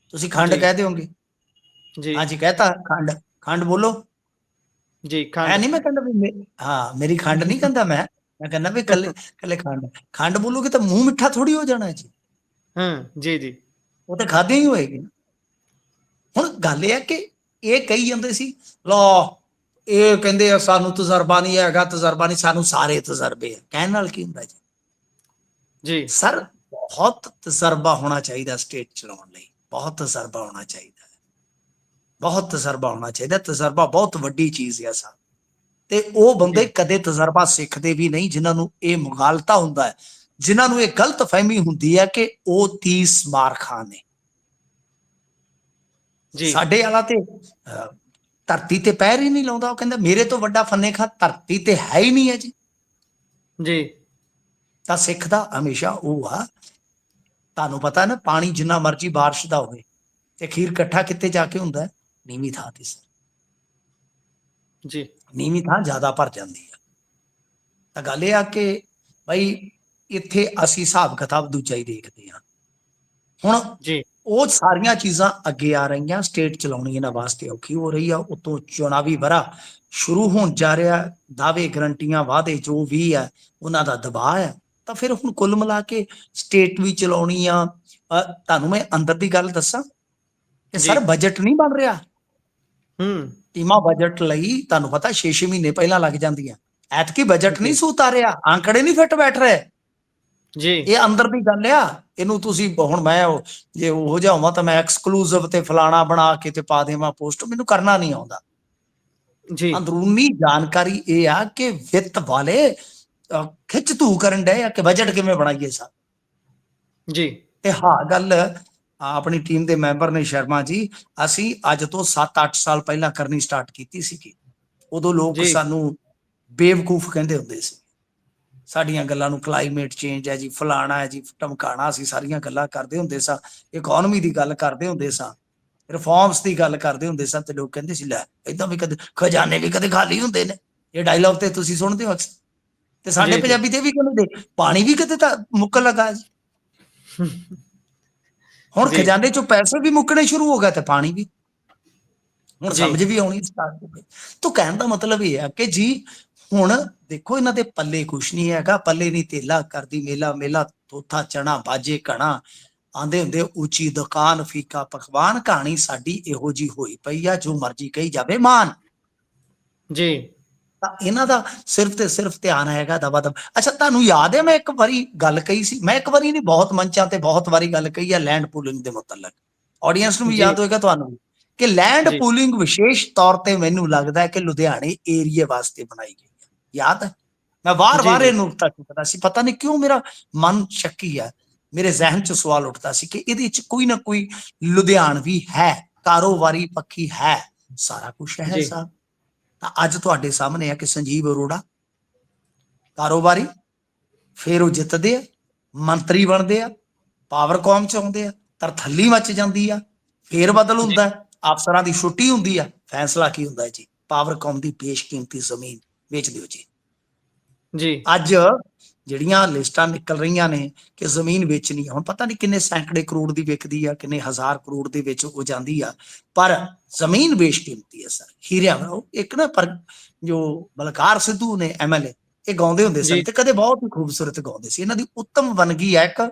ਤੁਸੀਂ ਖੰਡ। ਕਹਿ ਦਿਓਗੇ? ਜੀ। ਹਾਂਜੀ ਕਹਤਾ ਖੰਡ। ਖੰਡ ਬੋਲੋ। ਜੀ ਐ ਖੰਡ ਨਹੀਂ ਮੈਂ ਕਹਿੰਦਾ ਵੀ ਹਾਂ ਮੇਰੀ ਖੰਡ ਨਹੀਂ ਕਹਿੰਦਾ ਮੈਂ। ਮੈਂ ਕਹਿੰਦਾ ਵੀ ਕੱਲੇ ਕੱਲੇ ਖੰਡ। ਖੰਡ ਬੋਲੋਗੇ ਤਾਂ ਮੂੰਹ ਮਿੱਠਾ ਥੋੜੀ ਹੋ ਜਾਣਾ ਜੀ। ਹੂੰ ਜੀ ਜੀ। ਉਹ ਤਾਂ ਖਾਦੇ ਹੀ ਹੋਏਗੀ। ਹੁਣ ਗੱਲ ਇਹ ਹੈ ਕਿ ਇਹ ਕਹੀ ਜਾਂਦੇ ਸੀ ਲੋ ਇਹ ਕਹਿੰਦੇ ਆ ਸਾਨੂੰ ਤਜਰਬਾ ਨਹੀਂ ਹੈਗਾ ਤਜਰਬਾ ਨਹੀਂ ਸਾਨੂੰ ਸਾਰੇ ਤਜਰਬੇ ਆ। ਕਹਿਣ ਨਾਲ ਕੀ ਹੁੰਦਾ ਜੀ? ਜੀ। ਸਰ ਬਹੁਤ ਤਜਰਬਾ ਹੋਣਾ ਚਾਹੀਦਾ ਸਟੇਟ ਚਲਾਉਣ ਲਈ। ਬਹੁਤ ਤਜਰਬਾ ਹੋਣਾ ਚਾਹੀਦਾ। ਬਹੁਤ ਤਜਰਬਾ ਹੋਣਾ ਚਾਹੀਦਾ ਤਜਰਬਾ ਬਹੁਤ ਵੱਡੀ ਚੀਜ਼ ਹੈ ਸਰ। ਤੇ ਉਹ ਬੰਦੇ। ਕਦੇ ਤਜਰਬਾ ਸਿੱਖਦੇ ਵੀ ਨਹੀਂ ਜਿਨ੍ਹਾਂ ਨੂੰ ਇਹ ਮੁਗਾਲਤਾ ਹੁੰਦਾ ਹੈ ਜਿਨ੍ਹਾਂ ਨੂੰ ਇਹ ਗਲਤ ਫਹਿਮੀ ਹੁੰਦੀ ਹੈ ਕਿ ਉਹ 30 ਮਾਰ ਖਾਨ ਨੇ। ਜੀ। ਸਾਡੇ ਵਾਲਾ ਤੇ ਧਰਤੀ ਤੇ ਪੈਰ ਹੀ ਨਹੀਂ ਲਾਉਂਦਾ ਉਹ ਕਹਿੰਦਾ ਮੇਰੇ ਤੋਂ ਵੱਡਾ ਫੰਨੇ ਖਾ ਧਰਤੀ ਤੇ ਹੈ ਹੀ ਨਹੀਂ ਹੈ ਜੀ। ਜੀ। ਤਾਂ ਸਿੱਖ ਦਾ ਹਮੇਸ਼ਾ ਉਹ ਆ। ਤੁਹਾਨੂੰ ਪਤਾ ਨਾ ਪਾਣੀ ਜਿੰਨਾ ਮਰਜ਼ੀ ਬਾਰਿਸ਼ ਦਾ ਹੋਵੇ ਤੇ ਖੀਰ ਇਕੱਠਾ ਕਿੱਥੇ ਜਾ ਕੇ ਹੁੰਦਾ ਹੈ? ਨੀਵੀਂ ਥਾਂ ਤੇ ਸਰ ਜੀ। ਨੀਵੀਂ ਥਾਂ ਜ਼ਿਆਦਾ ਭਰ ਜਾਂਦੀ ਆ। ਤਾਂ ਗੱਲ ਇਹ ਆ ਕਿ ਭਾਈ ਇੱਥੇ ਅਸੀਂ ਹਿਸਾਬ ਕਿਤਾਬ ਦੂਜਾ ਹੀ ਦੇਖਦੇ ਹਾਂ। ਹੁਣ ਜੀ। ਉਹ ਸਾਰੀਆਂ ਚੀਜ਼ਾਂ ਅੱਗੇ ਆ ਰਹੀਆਂ ਸਟੇਟ ਚਲਾਉਣੀ ਇਹਨਾਂ ਵਾਸਤੇ ਔਖੀ ਹੋ ਰਹੀ ਆ ਉਤੋਂ ਚੁਣਾਵੀ ਵਰਾ ਸ਼ੁਰੂ ਹੋਣ ਜਾ ਰਿਹਾ ਦਾਅਵੇ ਗਰੰਟੀਆਂ ਵਾਅਦੇ ਜੋ ਵੀ ਆ ਉਹਨਾਂ ਦਾ ਦਬਾਅ ਹੈ ਤਾਂ ਫਿਰ ਹੁਣ ਕੁੱਲ ਮਿਲਾ ਕੇ ਸਟੇਟ ਵੀ ਚਲਾਉਣੀ ਆ। ਤੁਹਾਨੂੰ ਮੈਂ ਅੰਦਰ ਦੀ ਗੱਲ ਦੱਸਾਂ ਕਿ। ਸਰ ਬਜਟ ਨਹੀਂ ਬਣ ਰਿਹਾ। ਹੂੰ। ਟੀਮਾਂ ਬਜਟ ਲਈ ਤੁਹਾਨੂੰ ਪਤਾ 6-6 ਮਹੀਨੇ ਪਹਿਲਾਂ ਲੱਗ ਜਾਂਦੀਆਂ। ਐਤਕੀ ਬਜਟ ਨਹੀਂ ਜੀ। ਸੂਤ ਆ ਰਿਹਾ। ਆંકੜੇ ਨਹੀਂ ਫਿੱਟ ਬੈਠ ਰਹੇ। ਜੀ। ਇਹ ਅੰਦਰ ਦੀ ਗੱਲ ਆ। ਇਹਨੂੰ ਤੁਸੀਂ ਹੁਣ ਮੈਂ ਉਹ- ਜੇ ਉਹ ਜਿਹਾ ਹੋਵਾਂ ਤਾਂ ਮੈਂ ਐਕਸਕਲੂਸਿਵ ਤੇ ਫਲਾਣਾ ਬਣਾ ਕੇ ਤੇ ਪਾ ਦੇਵਾਂ ਪੋਸਟ ਮੈਨੂੰ ਕਰਨਾ ਨਹੀਂ ਆਉਂਦਾ। ਜੀ। ਅੰਦਰੂਨੀ ਜਾਣਕਾਰੀ ਇਹ ਆ ਕਿ ਵਿੱਤ ਵਾਲੇ ਖਿੱਚ ਧੂ ਕਰਨ ਡਏ ਆ ਕਿ ਬਜਟ ਕਿਵੇਂ ਬਣਾਈਏ ਸਾ। ਜੀ। ਤੇ ਹਾਂ ਗੱਲ ਆਪਣੀ ਟੀਮ ਦੇ ਮੈਂਬਰ ਨੇ ਸ਼ਰਮਾ ਜੀ ਅਸੀਂ ਅੱਜ ਤੋਂ 7-8 ਸਾਲ ਪਹਿਲਾਂ ਕਰਨੀ ਸਟਾਰਟ ਕੀਤੀ ਸੀ ਉਦੋਂ ਲੋਕ। ਸਾਨੂੰ ਬੇਵਕੂਫ ਕਹਿੰਦੇ ਹੁੰਦੇ ਸੀ। ਸਾਡੀਆਂ ਗੱਲਾਂ ਨੂੰ ਕਲਾਈਮੇਟ ਚੇਂਜ ਹੈ ਜੀ ਫਲਾਣਾ ਹੈ ਜੀ ਧਮਕਾਣਾ ਅਸੀਂ ਸਾਰੀਆਂ ਗੱਲਾਂ ਕਰਦੇ ਹੁੰਦੇ ਸਾਂ। ਇਕਨੋਮੀ ਦੀ ਗੱਲ ਕਰਦੇ ਹੁੰਦੇ ਸਾਂ। ਰਿਫਾਰਮਸ ਦੀ ਗੱਲ ਕਰਦੇ ਹੁੰਦੇ ਸਾਂ ਤੇ ਲੋਕ ਕਹਿੰਦੇ ਸੀ ਲੈ ਇਦਾਂ ਵੀ ਕਦੇ ਖਜ਼ਾਨੇ ਵੀ ਕਦੇ ਖਾਲੀ ਹੁੰਦੇ ਨੇ। ਇਹ ਡਾਇਲੌਗ ਤੇ ਤੁਸੀਂ ਸੁਣਦੇ ਹੋ ਅਕਸਰ। ਤੇ ਸਾਡੇ। ਪੰਜਾਬੀ ਤੇ ਵੀ ਕਹਿੰਦੇ ਪਾਣੀ ਵੀ ਕਦੇ ਤਾਂ ਮੁੱਕ ਲਗਾ ਜੀ। ਹੁਣ। ਖਜ਼ਾਨੇ ਚੋਂ ਪੈਸੇ ਵੀ ਮੁੱਕਣੇ ਸ਼ੁਰੂ ਹੋ ਗਏ ਤੇ ਪਾਣੀ ਵੀ। ਹੁਣ। ਸਮਝ ਵੀ ਆਉਣੀ ਸਟਾਰਟ ਹੋ ਗਈ। ਤਾਂ ਕਹਿਣ ਦਾ ਮਤਲਬ ਇਹ ਹੈ ਕਿ ਜੀ ਹੁਣ ਦੇਖੋ ਇਹਨਾਂ ਦੇ ਪੱਲੇ ਕੁਛ ਨਹੀਂ ਹੈਗਾ। ਪੱਲੇ ਨਹੀਂ ਤੇਲਾ ਕਰਦੀ ਮੇਲਾ ਮੇਲਾ ਤੋਥਾ ਚਣਾ ਬਾਜੇ ਕਣਾ। ਆਂਦੇ ਹੁੰਦੇ ਉੱਚੀ ਦੁਕਾਨ ਫੀਕਾ ਪਕਵਾਨ ਕਹਾਣੀ ਸਾਡੀ ਇਹੋ ਜੀ ਹੋਈ ਪਈ ਆ ਜੋ ਮਰਜ਼ੀ ਕਹੀ ਜਾਵੇ ਮਾਨ। ਜੀ। ਤਾਂ ਇਹਨਾਂ ਦਾ ਸਿਰਫ ਤੇ ਸਿਰਫ ਧਿਆਨ ਹੈਗਾ ਦਵਾ ਦਵ ਅੱਛਾ ਤੁਹਾਨੂੰ ਯਾਦ ਹੈ ਮੈਂ ਇੱਕ ਵਾਰੀ ਗੱਲ ਕਹੀ ਸੀ ਮੈਂ ਇੱਕ ਵਾਰੀ ਨਹੀਂ ਬਹੁਤ ਮੰਚਾਂ ਤੇ ਬਹੁਤ ਵਾਰੀ ਗੱਲ ਕਹੀ ਹੈ ਲੈਂਡ ਪੂਲਿੰਗ ਦੇ ਮੁਤਲਕ ਆਡੀਅנס ਨੂੰ ਵੀ। ਯਾਦ ਹੋਏਗਾ ਤੁਹਾਨੂੰ ਕਿ ਲੈਂਡ। ਪੂਲਿੰਗ ਵਿਸ਼ੇਸ਼ ਤੌਰ ਤੇ ਮੈਨੂੰ ਲੱਗਦਾ ਹੈ ਕਿ ਲੁਧਿਆਣੇ ਏਰੀਏ ਵਾਸਤੇ ਬਣਾਈ ਗਈ ਹੈ ਯਾਦ ਹੈ ਮੈਂ ਵਾਰ-ਵਾਰ ਇਹ। ਨੁਕਤਾ ਚੁੱਕਦਾ ਸੀ ਪਤਾ ਨਹੀਂ ਕਿਉਂ ਮੇਰਾ ਮਨ ਸ਼ੱਕੀ ਹੈ ਮੇਰੇ ਜ਼ਿਹਨ 'ਚ ਸਵਾਲ ਉੱਠਦਾ ਸੀ ਕਿ ਇਹਦੇ 'ਚ ਕੋਈ ਨਾ ਕੋਈ ਲੁਧਿਆਣਵੀ ਹੈ ਕਾਰੋਬਾਰੀ ਪੱਖੀ ਹੈ ਸਾਰਾ ਕੁਝ ਹੈ। ਸਾਹਿਬ ਤਾਂ ਅੱਜ ਤੁਹਾਡੇ ਸਾਹਮਣੇ ਹੈ ਕਿ ਸੰਜੀਵ ਅਰੋੜਾ ਕਾਰੋਬਾਰੀ ਫਿਰ ਉਹ ਜਿੱਤਦੇ ਆ ਮੰਤਰੀ ਬਣਦੇ ਆ ਪਾਵਰਕਾਮ ਚ ਆਉਂਦੇ ਆ ਤਰਥੱਲੀ ਮੱਚ ਜਾਂਦੀ ਆ ਫੇਰ ਬਦਲ ਹੁੰਦਾ ਅਫਸਰਾਂ ਦੀ ਛੁੱਟੀ ਹੁੰਦੀ ਆ ਫੈਸਲਾ ਕੀ ਹੁੰਦਾ ਜੀ? ਪਾਵਰਕਾਮ ਦੀ ਬੇਸ਼ਕੀਮਤੀ ਜ਼ਮੀਨ ਵੇਚ ਦਿਓ ਜੀ। ਜੀ। ਅੱਜ ਜਿਹੜੀਆਂ ਲਿਸਟਾਂ ਨਿਕਲ ਰਹੀਆਂ ਨੇ ਕਿ ਜ਼ਮੀਨ ਵੇਚਣੀ ਹੁਣ ਪਤਾ ਨਹੀਂ ਕਿੰਨੇ ਸੈਂਕੜੇ ਕਰੋੜ ਦੀ ਵਿਕਦੀ ਆ ਕਿੰਨੇ ਹਜ਼ਾਰ ਕਰੋੜ ਦੇ ਵਿੱਚ ਉਹ ਜਾਂਦੀ ਆ। ਪਰ ਜ਼ਮੀਨ ਬੇਸ਼ਕੀਮਤੀ ਹੈ ਸਰ। ਹੀਰਿਆਂ ਨਾਲੋਂ ਇੱਕ ਨਾ ਪਰ ਜੋ ਬਲਕਾਰ ਸਿੱਧੂ ਨੇ ਐਮਐਲਏ ਇਹ ਗਾਉਂਦੇ ਹੁੰਦੇ ਸਨ। ਤੇ ਕਦੇ ਬਹੁਤ ਹੀ ਖੂਬਸੂਰਤ ਗਾਉਂਦੇ ਸੀ। ਇਹਨਾਂ ਦੀ ਉੱਤਮ ਵੰਨਗੀ ਹੈ ਇੱਕ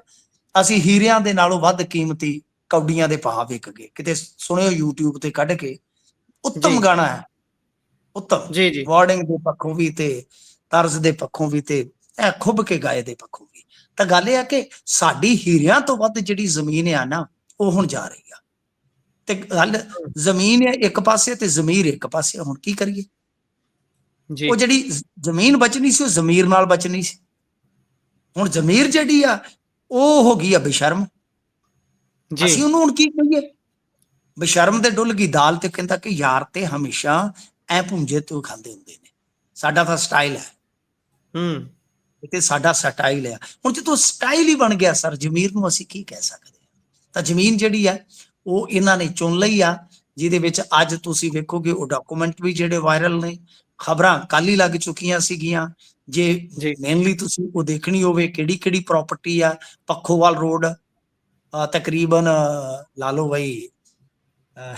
ਅਸੀਂ ਹੀਰਿਆਂ ਦੇ ਨਾਲੋਂ ਵੱਧ ਕੀਮਤੀ ਕੌਡੀਆਂ ਦੇ ਭਾਅ ਵਿਕ ਗਏ। ਕਿਤੇ ਸੁਣਿਓ YouTube ਤੇ ਕੱਢ ਕੇ ਉੱਤਮ। ਗਾਣਾ ਹੈ। ਉੱਤਮ। ਜੀ ਜੀ। ਵਾਰਡਿੰਗ ਦੇ ਪੱਖੋਂ ਵੀ ਤੇ ਤਰਜ਼ ਦੇ ਪੱਖੋਂ ਵੀ ਤੇ ਇਹ ਖੁੱਬ ਕੇ ਗਾਏ ਦੇ ਪੱਖੋਂ ਵੀ। ਤਾਂ ਗੱਲ ਇਹ ਆ ਕਿ ਸਾਡੀ ਹੀਰਿਆਂ ਤੋਂ ਵੱਧ ਜਿਹੜੀ ਜ਼ਮੀਨ ਆ ਨਾ ਉਹ ਹੁਣ ਜਾ ਰਹੀ ਆ। ਤੇ ਗੱਲ ਜ਼ਮੀਨ ਹੈ ਇੱਕ ਪਾਸੇ ਤੇ ਜ਼ਮੀਰ ਇੱਕ ਪਾਸੇ ਹੁਣ ਕੀ ਕਰੀਏ? ਜੀ। ਉਹ ਜਿਹੜੀ ਜ਼ਮੀਨ ਬਚਣੀ ਸੀ ਉਹ ਜ਼ਮੀਰ ਨਾਲ ਬਚਣੀ ਸੀ। ਹੁਣ ਜ਼ਮੀਰ ਜਿਹੜੀ ਆ ਉਹ ਹੋ ਗਈ ਆ ਬੇਸ਼ਰਮ। ਅਸੀਂ ਜੀ ਉਹਨੂੰ ਹੁਣ ਕੀ ਕਹੀਏ? ਬੇਸ਼ਰਮ ਦੇ ਡੁੱਲ ਗਈ। ਦਾਲ ਤੇ ਕਹਿੰਦਾ ਕਿ ਯਾਰ ਤੇ ਹਮੇਸ਼ਾ ਐ ਪੁੰਜੇ ਤੋਂ ਖਾਂਦੇ ਹੁੰਦੇ ਨੇ। ਸਾਡਾ ਤਾਂ ਸਟਾਈਲ ਹੈ। ਹੂੰ। ਇਹ ਤੇ ਸਾਡਾ ਸਟਾਈਲ ਹੈ ਹੁਣ ਜਦੋਂ ਸਟਾਈਲ ਹੀ ਬਣ ਗਿਆ ਸਰ ਜ਼ਮੀਰ ਨੂੰ ਅਸੀਂ ਕੀ ਕਹਿ ਸਕਦੇ ਤਾਂ ਜ਼ਮੀਨ ਜਿਹੜੀ ਆ ਉਹ ਇਹਨਾਂ ਨੇ ਚੁਣ ਲਈ ਆ ਜਿਹਦੇ ਵਿੱਚ ਅੱਜ ਤੁਸੀਂ ਵੇਖੋਗੇ ਉਹ ਡਾਕੂਮੈਂਟ ਵੀ ਜਿਹੜੇ ਵਾਇਰਲ ਨੇ ਖਬਰਾਂ ਕੱਲ ਹੀ ਲੱਗ ਚੁੱਕੀਆਂ ਸੀਗੀਆਂ। ਜੇ ਜੀ। ਮੇਨਲੀ ਤੁਸੀਂ ਉਹ ਦੇਖਣੀ ਹੋਵੇ ਕਿਹੜੀ ਕਿਹੜੀ ਪ੍ਰਾਪਰਟੀ ਆ ਪੱਖੋਵਾਲ ਰੋਡ ਤਕਰੀਬਨ ਲਾ ਲਓ ਬਈ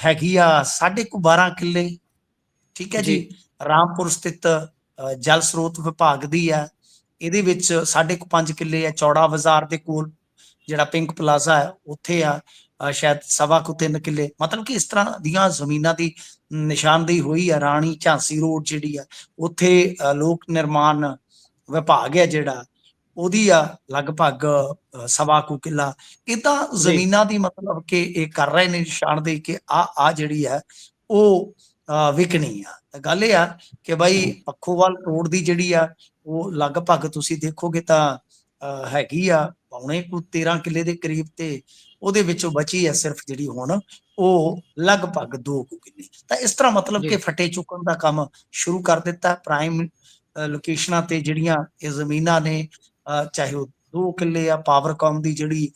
ਹੈਗੀ ਆ ਸਾਢੇ ਕੁ 12 ਕਿੱਲੇ। ਠੀਕ ਹੈ ਜੀ। ਰਾਮਪੁਰ ਸਥਿਤ ਜਲ ਸਰੋਤ ਵਿਭਾਗ ਦੀ ਆ। ਇਹਦੇ ਵਿੱਚ ਸਾਢੇ ਕੁ 5 ਕਿੱਲੇ ਆ ਚੌੜਾ ਬਾਜ਼ਾਰ ਦੇ ਕੋਲ ਜਿਹੜਾ ਪਿੰਕ ਪਲਾਜ਼ਾ ਹੈ ਉੱਥੇ ਆ ਸ਼ਾਇਦ ਸਵਾ ਕੁ 3 ਕਿੱਲੇ। ਮਤਲਬ ਕਿ ਇਸ ਤਰ੍ਹਾਂ ਦੀਆਂ ਜ਼ਮੀਨਾਂ ਦੀ ਨਿਸ਼ਾਨਦੇਹੀ ਹੋਈ ਆ ਰਾਣੀ ਝਾਂਸੀ ਰੋਡ ਜਿਹੜੀ ਆ ਉੱਥੇ ਲੋਕ ਨਿਰਮਾਣ ਵਿਭਾਗ ਹੈ ਜਿਹੜਾ ਉਹਦੀ ਆ ਲਗਭਗ ਸਵਾ ਕੁ ਕਿੱਲਾ। ਇਦਾਂ ਜ਼ਮੀਨਾਂ ਦੀ ਮਤਲਬ ਕਿ ਇਹ ਕਰ ਰਹੇ ਨੇ ਨਿਸ਼ਾਨਦੇਹੀ ਕਿ ਆ ਆ ਜਿਹੜੀ ਹੈ ਉਹ ਵਿਕਣੀ ਆ। ਤਾਂ ਗੱਲ ਇਹ ਆ ਕਿ ਬਾਈ ਪੱਖੋਵਾਲ ਰੋਡ ਦੀ ਜਿਹੜੀ ਆ ਉਹ ਲਗਭਗ ਤੁਸੀਂ ਦੇਖੋਗੇ ਤਾਂ ਹੈਗੀ ਆ ਪੌਣੇ ਕੁ 13 ਕਿੱਲੇ ਦੇ ਕਰੀਬ ਤੇ ਉਹਦੇ ਵਿੱਚੋਂ ਬਚੀ ਹੈ ਸਿਰਫ ਜਿਹੜੀ ਹੁਣ ਉਹ ਲਗਭਗ 2 ਕੁ ਕਿੱਲੇ। ਤਾਂ ਇਸ ਤਰ੍ਹਾਂ ਮਤਲਬ। ਕਿ ਫਟੇ ਚੁੱਕਣ ਦਾ ਕੰਮ ਸ਼ੁਰੂ ਕਰ ਦਿੱਤਾ। ਪ੍ਰਾਈਮ ਲੋਕੇਸ਼ਨਾਂ ਤੇ ਜਿਹੜੀਆਂ ਇਹ ਜ਼ਮੀਨਾਂ ਨੇ ਚਾਹੇ ਉਹ 2 ਕਿੱਲੇ ਆ ਪਾਵਰਕਾਮ ਦੀ ਜਿਹੜੀ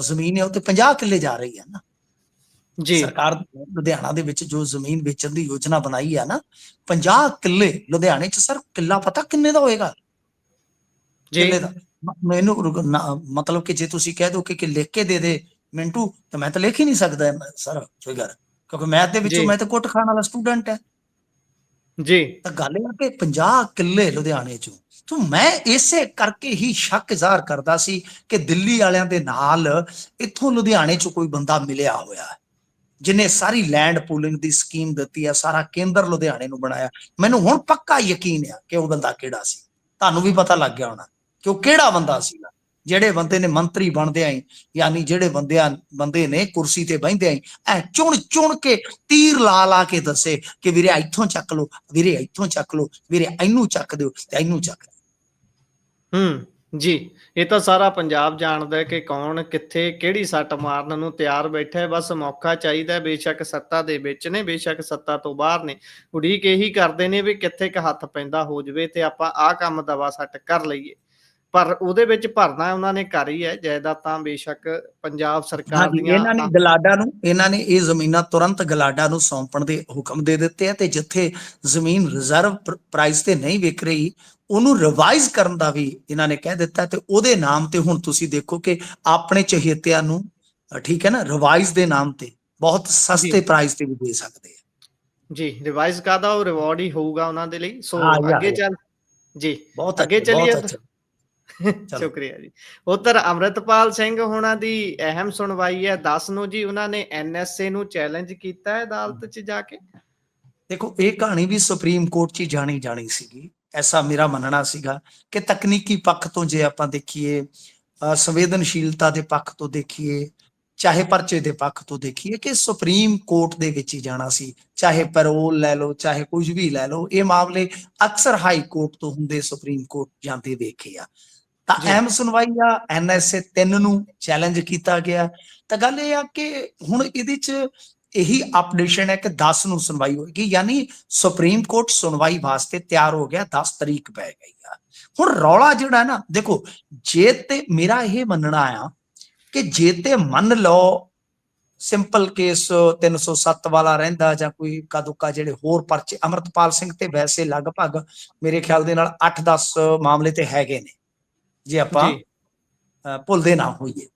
ਜ਼ਮੀਨ ਹੈ ਉਹ ਤੇ 50 ਕਿੱਲੇ ਜਾ ਰਹੀ ਹੈ ਨਾ। ਜੀ। ਸਰਕਾਰ ਲੁਧਿਆਣਾ ਦੇ ਵਿੱਚ ਜੋ ਜ਼ਮੀਨ ਵੇਚਣ ਦੀ ਯੋਜਨਾ ਬਣਾਈ ਹੈ ਨਾ 50 ਕਿੱਲੇ ਲੁਧਿਆਣੇ ਚ ਸਰ ਕਿੱਲਾ ਪਤਾ ਕਿੰਨੇ ਦਾ ਹੋਏਗਾ? ਜੀ। ਦਾ। ਮੈਨੂੰ ਮਤਲਬ ਕਿ ਜੇ ਤੁਸੀਂ ਕਹਿ ਦੋ ਕਿ ਕਿ ਲਿਖ ਕੇ ਦੇ ਦੇ ਮਿੰਟੂ ਤਾਂ ਮੈਂ ਤਾਂ ਲਿਖ ਹੀ ਨਹੀਂ ਸਕਦਾ ਸਰ ਫਿਗਰ ਕਿਉਂਕਿ ਮੈਥ ਦੇ ਵਿੱਚੋਂ। ਮੈਂ ਤਾਂ ਕੁੱਟ ਖਾਣ ਵਾਲਾ ਸਟੂਡੈਂਟ ਹੈ। ਜੀ। ਤਾਂ ਗੱਲ ਇਹ ਕਿ 50 ਕਿੱਲੇ ਲੁਧਿਆਣੇ ਚੋਂ ਤੂੰ ਮੈਂ ਇਸੇ ਕਰਕੇ ਹੀ ਸ਼ੱਕ ਜ਼ਾਹਰ ਕਰਦਾ ਸੀ ਕਿ ਦਿੱਲੀ ਵਾਲਿਆਂ ਦੇ ਨਾਲ ਇੱਥੋਂ ਲੁਧਿਆਣੇ ਚੋਂ ਕੋਈ ਬੰਦਾ ਮਿਲਿਆ ਹੋਇਆ। ਹੈ ਜਿਨੇ ਸਾਰੀ ਲੈਂਡ ਪੂਲਿੰਗ ਦੀ ਸਕੀਮ ਦਿੱਤੀ ਹੈ ਸਾਰਾ ਕੇਂਦਰ ਲੁਧਿਆਣੇ ਨੂੰ ਬਣਾਇਆ। ਮੈਨੂੰ ਹੁਣ ਪੱਕਾ ਯਕੀਨ ਆ ਕਿ ਉਹ ਬੰਦਾ ਕਿਹੜਾ ਸੀ। ਤੁਹਾਨੂੰ ਵੀ ਪਤਾ ਲੱਗ ਗਿਆ ਹੋਣਾ ਕਿ ਉਹ ਕਿਹੜਾ ਬੰਦਾ ਸੀਗਾ। ਜਿਹੜੇ ਬੰਦੇ ਨੇ ਮੰਤਰੀ ਬਣਦੇ ਆਏ, ਯਾਨੀ ਜਿਹੜੇ ਬੰਦਿਆਂ, ਬੰਦੇ ਨੇ ਕੁਰਸੀ ਤੇ ਬਹਿੰਦੇ ਆਏ ਐ ਚੁਣ ਚੁਣ ਕੇ ਤੀਰ ਲਾ ਲਾ ਕੇ ਦੱਸੇ ਕਿ ਵੀਰੇ ਇੱਥੋਂ ਚੱਕ ਲਓ, ਵੀਰੇ ਇੱਥੋਂ ਚੱਕ ਲਓ, ਵੀਰੇ ਇਹਨੂੰ ਚੱਕ ਦਿਓ ਤੇ ਇਹਨੂੰ ਚੱਕ ਦਿਓ। ਹੂੰ। ਜੀ, ਇਹ ਤਾਂ ਸਾਰਾ ਪੰਜਾਬ ਜਾਣਦਾ ਹੈ ਕਿ ਕੌਣ ਕਿੱਥੇ ਕਿਹੜੀ ਸੱਟ ਮਾਰਨ ਨੂੰ ਤਿਆਰ ਬੈਠਾ ਹੈ। ਬਸ ਮੌਕਾ ਚਾਹੀਦਾ ਹੈ, ਬੇਸ਼ੱਕ ਸੱਤਾ ਦੇ ਵਿੱਚ ਨੇ, ਬੇਸ਼ੱਕ ਸੱਤਾ ਤੋਂ ਬਾਹਰ ਨੇ। ਉਡੀਕ ਇਹੀ ਕਰਦੇ ਨੇ ਵੀ ਕਿੱਥੇ ਕ ਹੱਥ ਪੈਂਦਾ ਹੋ ਜਵੇ ਤੇ ਆਪਾਂ ਆਹ ਕੰਮ ਦਵਾ ਸੱਟ ਕਰ ਲਈਏ। ਪਰ ਉਹਦੇ ਵਿੱਚ ਭਰਨਾ ਉਹਨਾਂ ਨੇ ਕਰ ਹੀ ਹੈ ਜਾਇਦਾਦਾਂ ਬੇਸ਼ੱਕ ਪੰਜਾਬ ਸਰਕਾਰ ਦੀਆਂ ਇਹਨਾਂ ਨੇ ਗਲਾਡਾ ਨੂੰ ਇਹਨਾਂ ਨੇ ਇਹ ਜ਼ਮੀਨਾਂ ਤੁਰੰਤ ਗਲਾਡਾ ਨੂੰ ਸੌਂਪਣ ਦੇ ਹੁਕਮ ਦੇ ਦਿੱਤੇ ਆ ਤੇ ਜਿੱਥੇ ਜ਼ਮੀਨ ਰਿਜ਼ਰਵ ਪ੍ਰਾਈਸ ਤੇ ਨਹੀਂ ਵਿਕ ਰਹੀ ਉਹਨੂੰ ਰਿਵਾਈਜ਼ ਕਰਨ ਦਾ ਵੀ ਇਹਨਾਂ ਨੇ ਕਹਿ ਦਿੱਤਾ ਤੇ ਉਹਦੇ ਨਾਮ ਤੇ ਹੁਣ ਤੁਸੀਂ ਦੇਖੋ ਕਿ ਆਪਣੇ ਚਹੇਤਿਆਂ ਨੂੰ ਠੀਕ ਹੈ ਨਾ ਰਿਵਾਈਜ਼ ਦੇ ਨਾਮ ਤੇ ਬਹੁਤ ਸਸਤੇ। ਪ੍ਰਾਈਸ ਤੇ ਵੀ ਦੇ ਸਕਦੇ ਆ ਜੀ ਰਿਵਾਈਜ਼ ਕਾਦਾ ਉਹ ਰਿਵਾਰਡ ਹੀ ਹੋਊਗਾ ਉਹਨਾਂ ਦੇ ਲਈ ਸੋ। ਅੱਗੇ ਚੱਲ ਜੀ ਬਹੁਤ ਅੱਗੇ ਚੱਲੀਏ। <laughs> ਸ਼ੁਕਰੀਆ ਜੀ। ਉਧਰ ਅਮਰਤਪਾਲ ਸਿੰਘ ਹੋਣਾ ਦੀ ਅਹਿਮ ਸੁਣਵਾਈ ਹੈ। 10 ਨੂੰ ਜੀ ਉਹਨਾਂ ਨੇ ਐਨਐਸਏ ਨੂੰ ਚੈਲੰਜ ਕੀਤਾ ਹੈ ਅਦਾਲਤ 'ਚ ਜਾ ਕੇ? ਦੇਖੋ ਇਹ ਕਹਾਣੀ ਵੀ ਸੁਪਰੀਮ ਕੋਰਟ 'ਚ ਜਾਣੀ ਜਾਣੀ ਸੀਗੀ। ਐਸਾ ਮੇਰਾ ਮੰਨਣਾ ਸੀਗਾ ਕਿ ਤਕਨੀਕੀ ਪੱਖ ਤੋਂ ਜੇ ਆਪਾਂ ਦੇਖੀਏ ਸੰਵੇਦਨਸ਼ੀਲਤਾ ਦੇ ਪੱਖ ਤੋਂ ਦੇਖੀਏ ਚਾਹੇ ਪਰਚੇ ਦੇ ਪੱਖ ਤੋਂ ਦੇਖੀਏ ਕਿ ਸੁਪਰੀਮ ਕੋਰਟ ਦੇ ਵਿੱਚ ਹੀ ਜਾਣਾ ਸੀ। ਚਾਹੇ ਪੈਰੋਲ ਲੈ ਲਓ ਚਾਹੇ ਕੁਝ ਵੀ ਲੈ ਲਓ ਇਹ ਮਾਮਲੇ ਅਕਸਰ ਹਾਈ ਕੋਰਟ ਤੋਂ ਹੁੰਦੇ ਸੁਪਰੀਮ ਕੋਰਟ ਜਾਂਦੇ ਦੇਖੇ ਆ। ਤਾਂ। ਅਹਿਮ ਸੁਣਵਾਈ ਆ ਐਨਐਸਏ 3 ਨੂੰ ਚੈਲੰਜ ਕੀਤਾ ਗਿਆ। ਤਾਂ ਗੱਲ ਇਹ ਆ ਕਿ ਹੁਣ ਇਹਦੇ 'ਚ ਇਹੀ ਅਪਡੇਸ਼ਨ ਹੈ ਕਿ 10 ਨੂੰ ਸੁਣਵਾਈ ਹੋਏਗੀ ਯਾਨੀ ਸੁਪਰੀਮ ਕੋਰਟ ਸੁਣਵਾਈ ਵਾਸਤੇ ਤਿਆਰ ਹੋ ਗਿਆ 10 ਤਰੀਕ ਪੈ ਗਈ ਆ। ਹੁਣ ਰੌਲਾ ਜਿਹੜਾ ਹੈ ਨਾ ਦੇਖੋ ਜੇ ਤੇ ਮੇਰਾ ਇਹ ਮੰਨਣਾ ਆ ਕਿ ਜੇ ਤੇ ਮੰਨ ਲਓ ਸਿੰਪਲ ਕੇਸ 307 ਵਾਲਾ ਰਹਿੰਦਾ ਜਾਂ ਕੋਈ ਕਾਦੁਕਾ ਜਿਹੜੇ ਹੋਰ ਪਰਚੇ ਅਮਰਤਪਾਲ ਸਿੰਘ ਤੇ ਵੈਸੇ ਲਗਭਗ ਮੇਰੇ ਖਿਆਲ ਦੇ ਨਾਲ 8-10 ਮਾਮਲੇ ਤੇ ਹੈਗੇ ਨੇ। ਜੇ ਆਪਾਂ ਭੁੱਲਦੇ ਨਾ ਹੋਈਏ।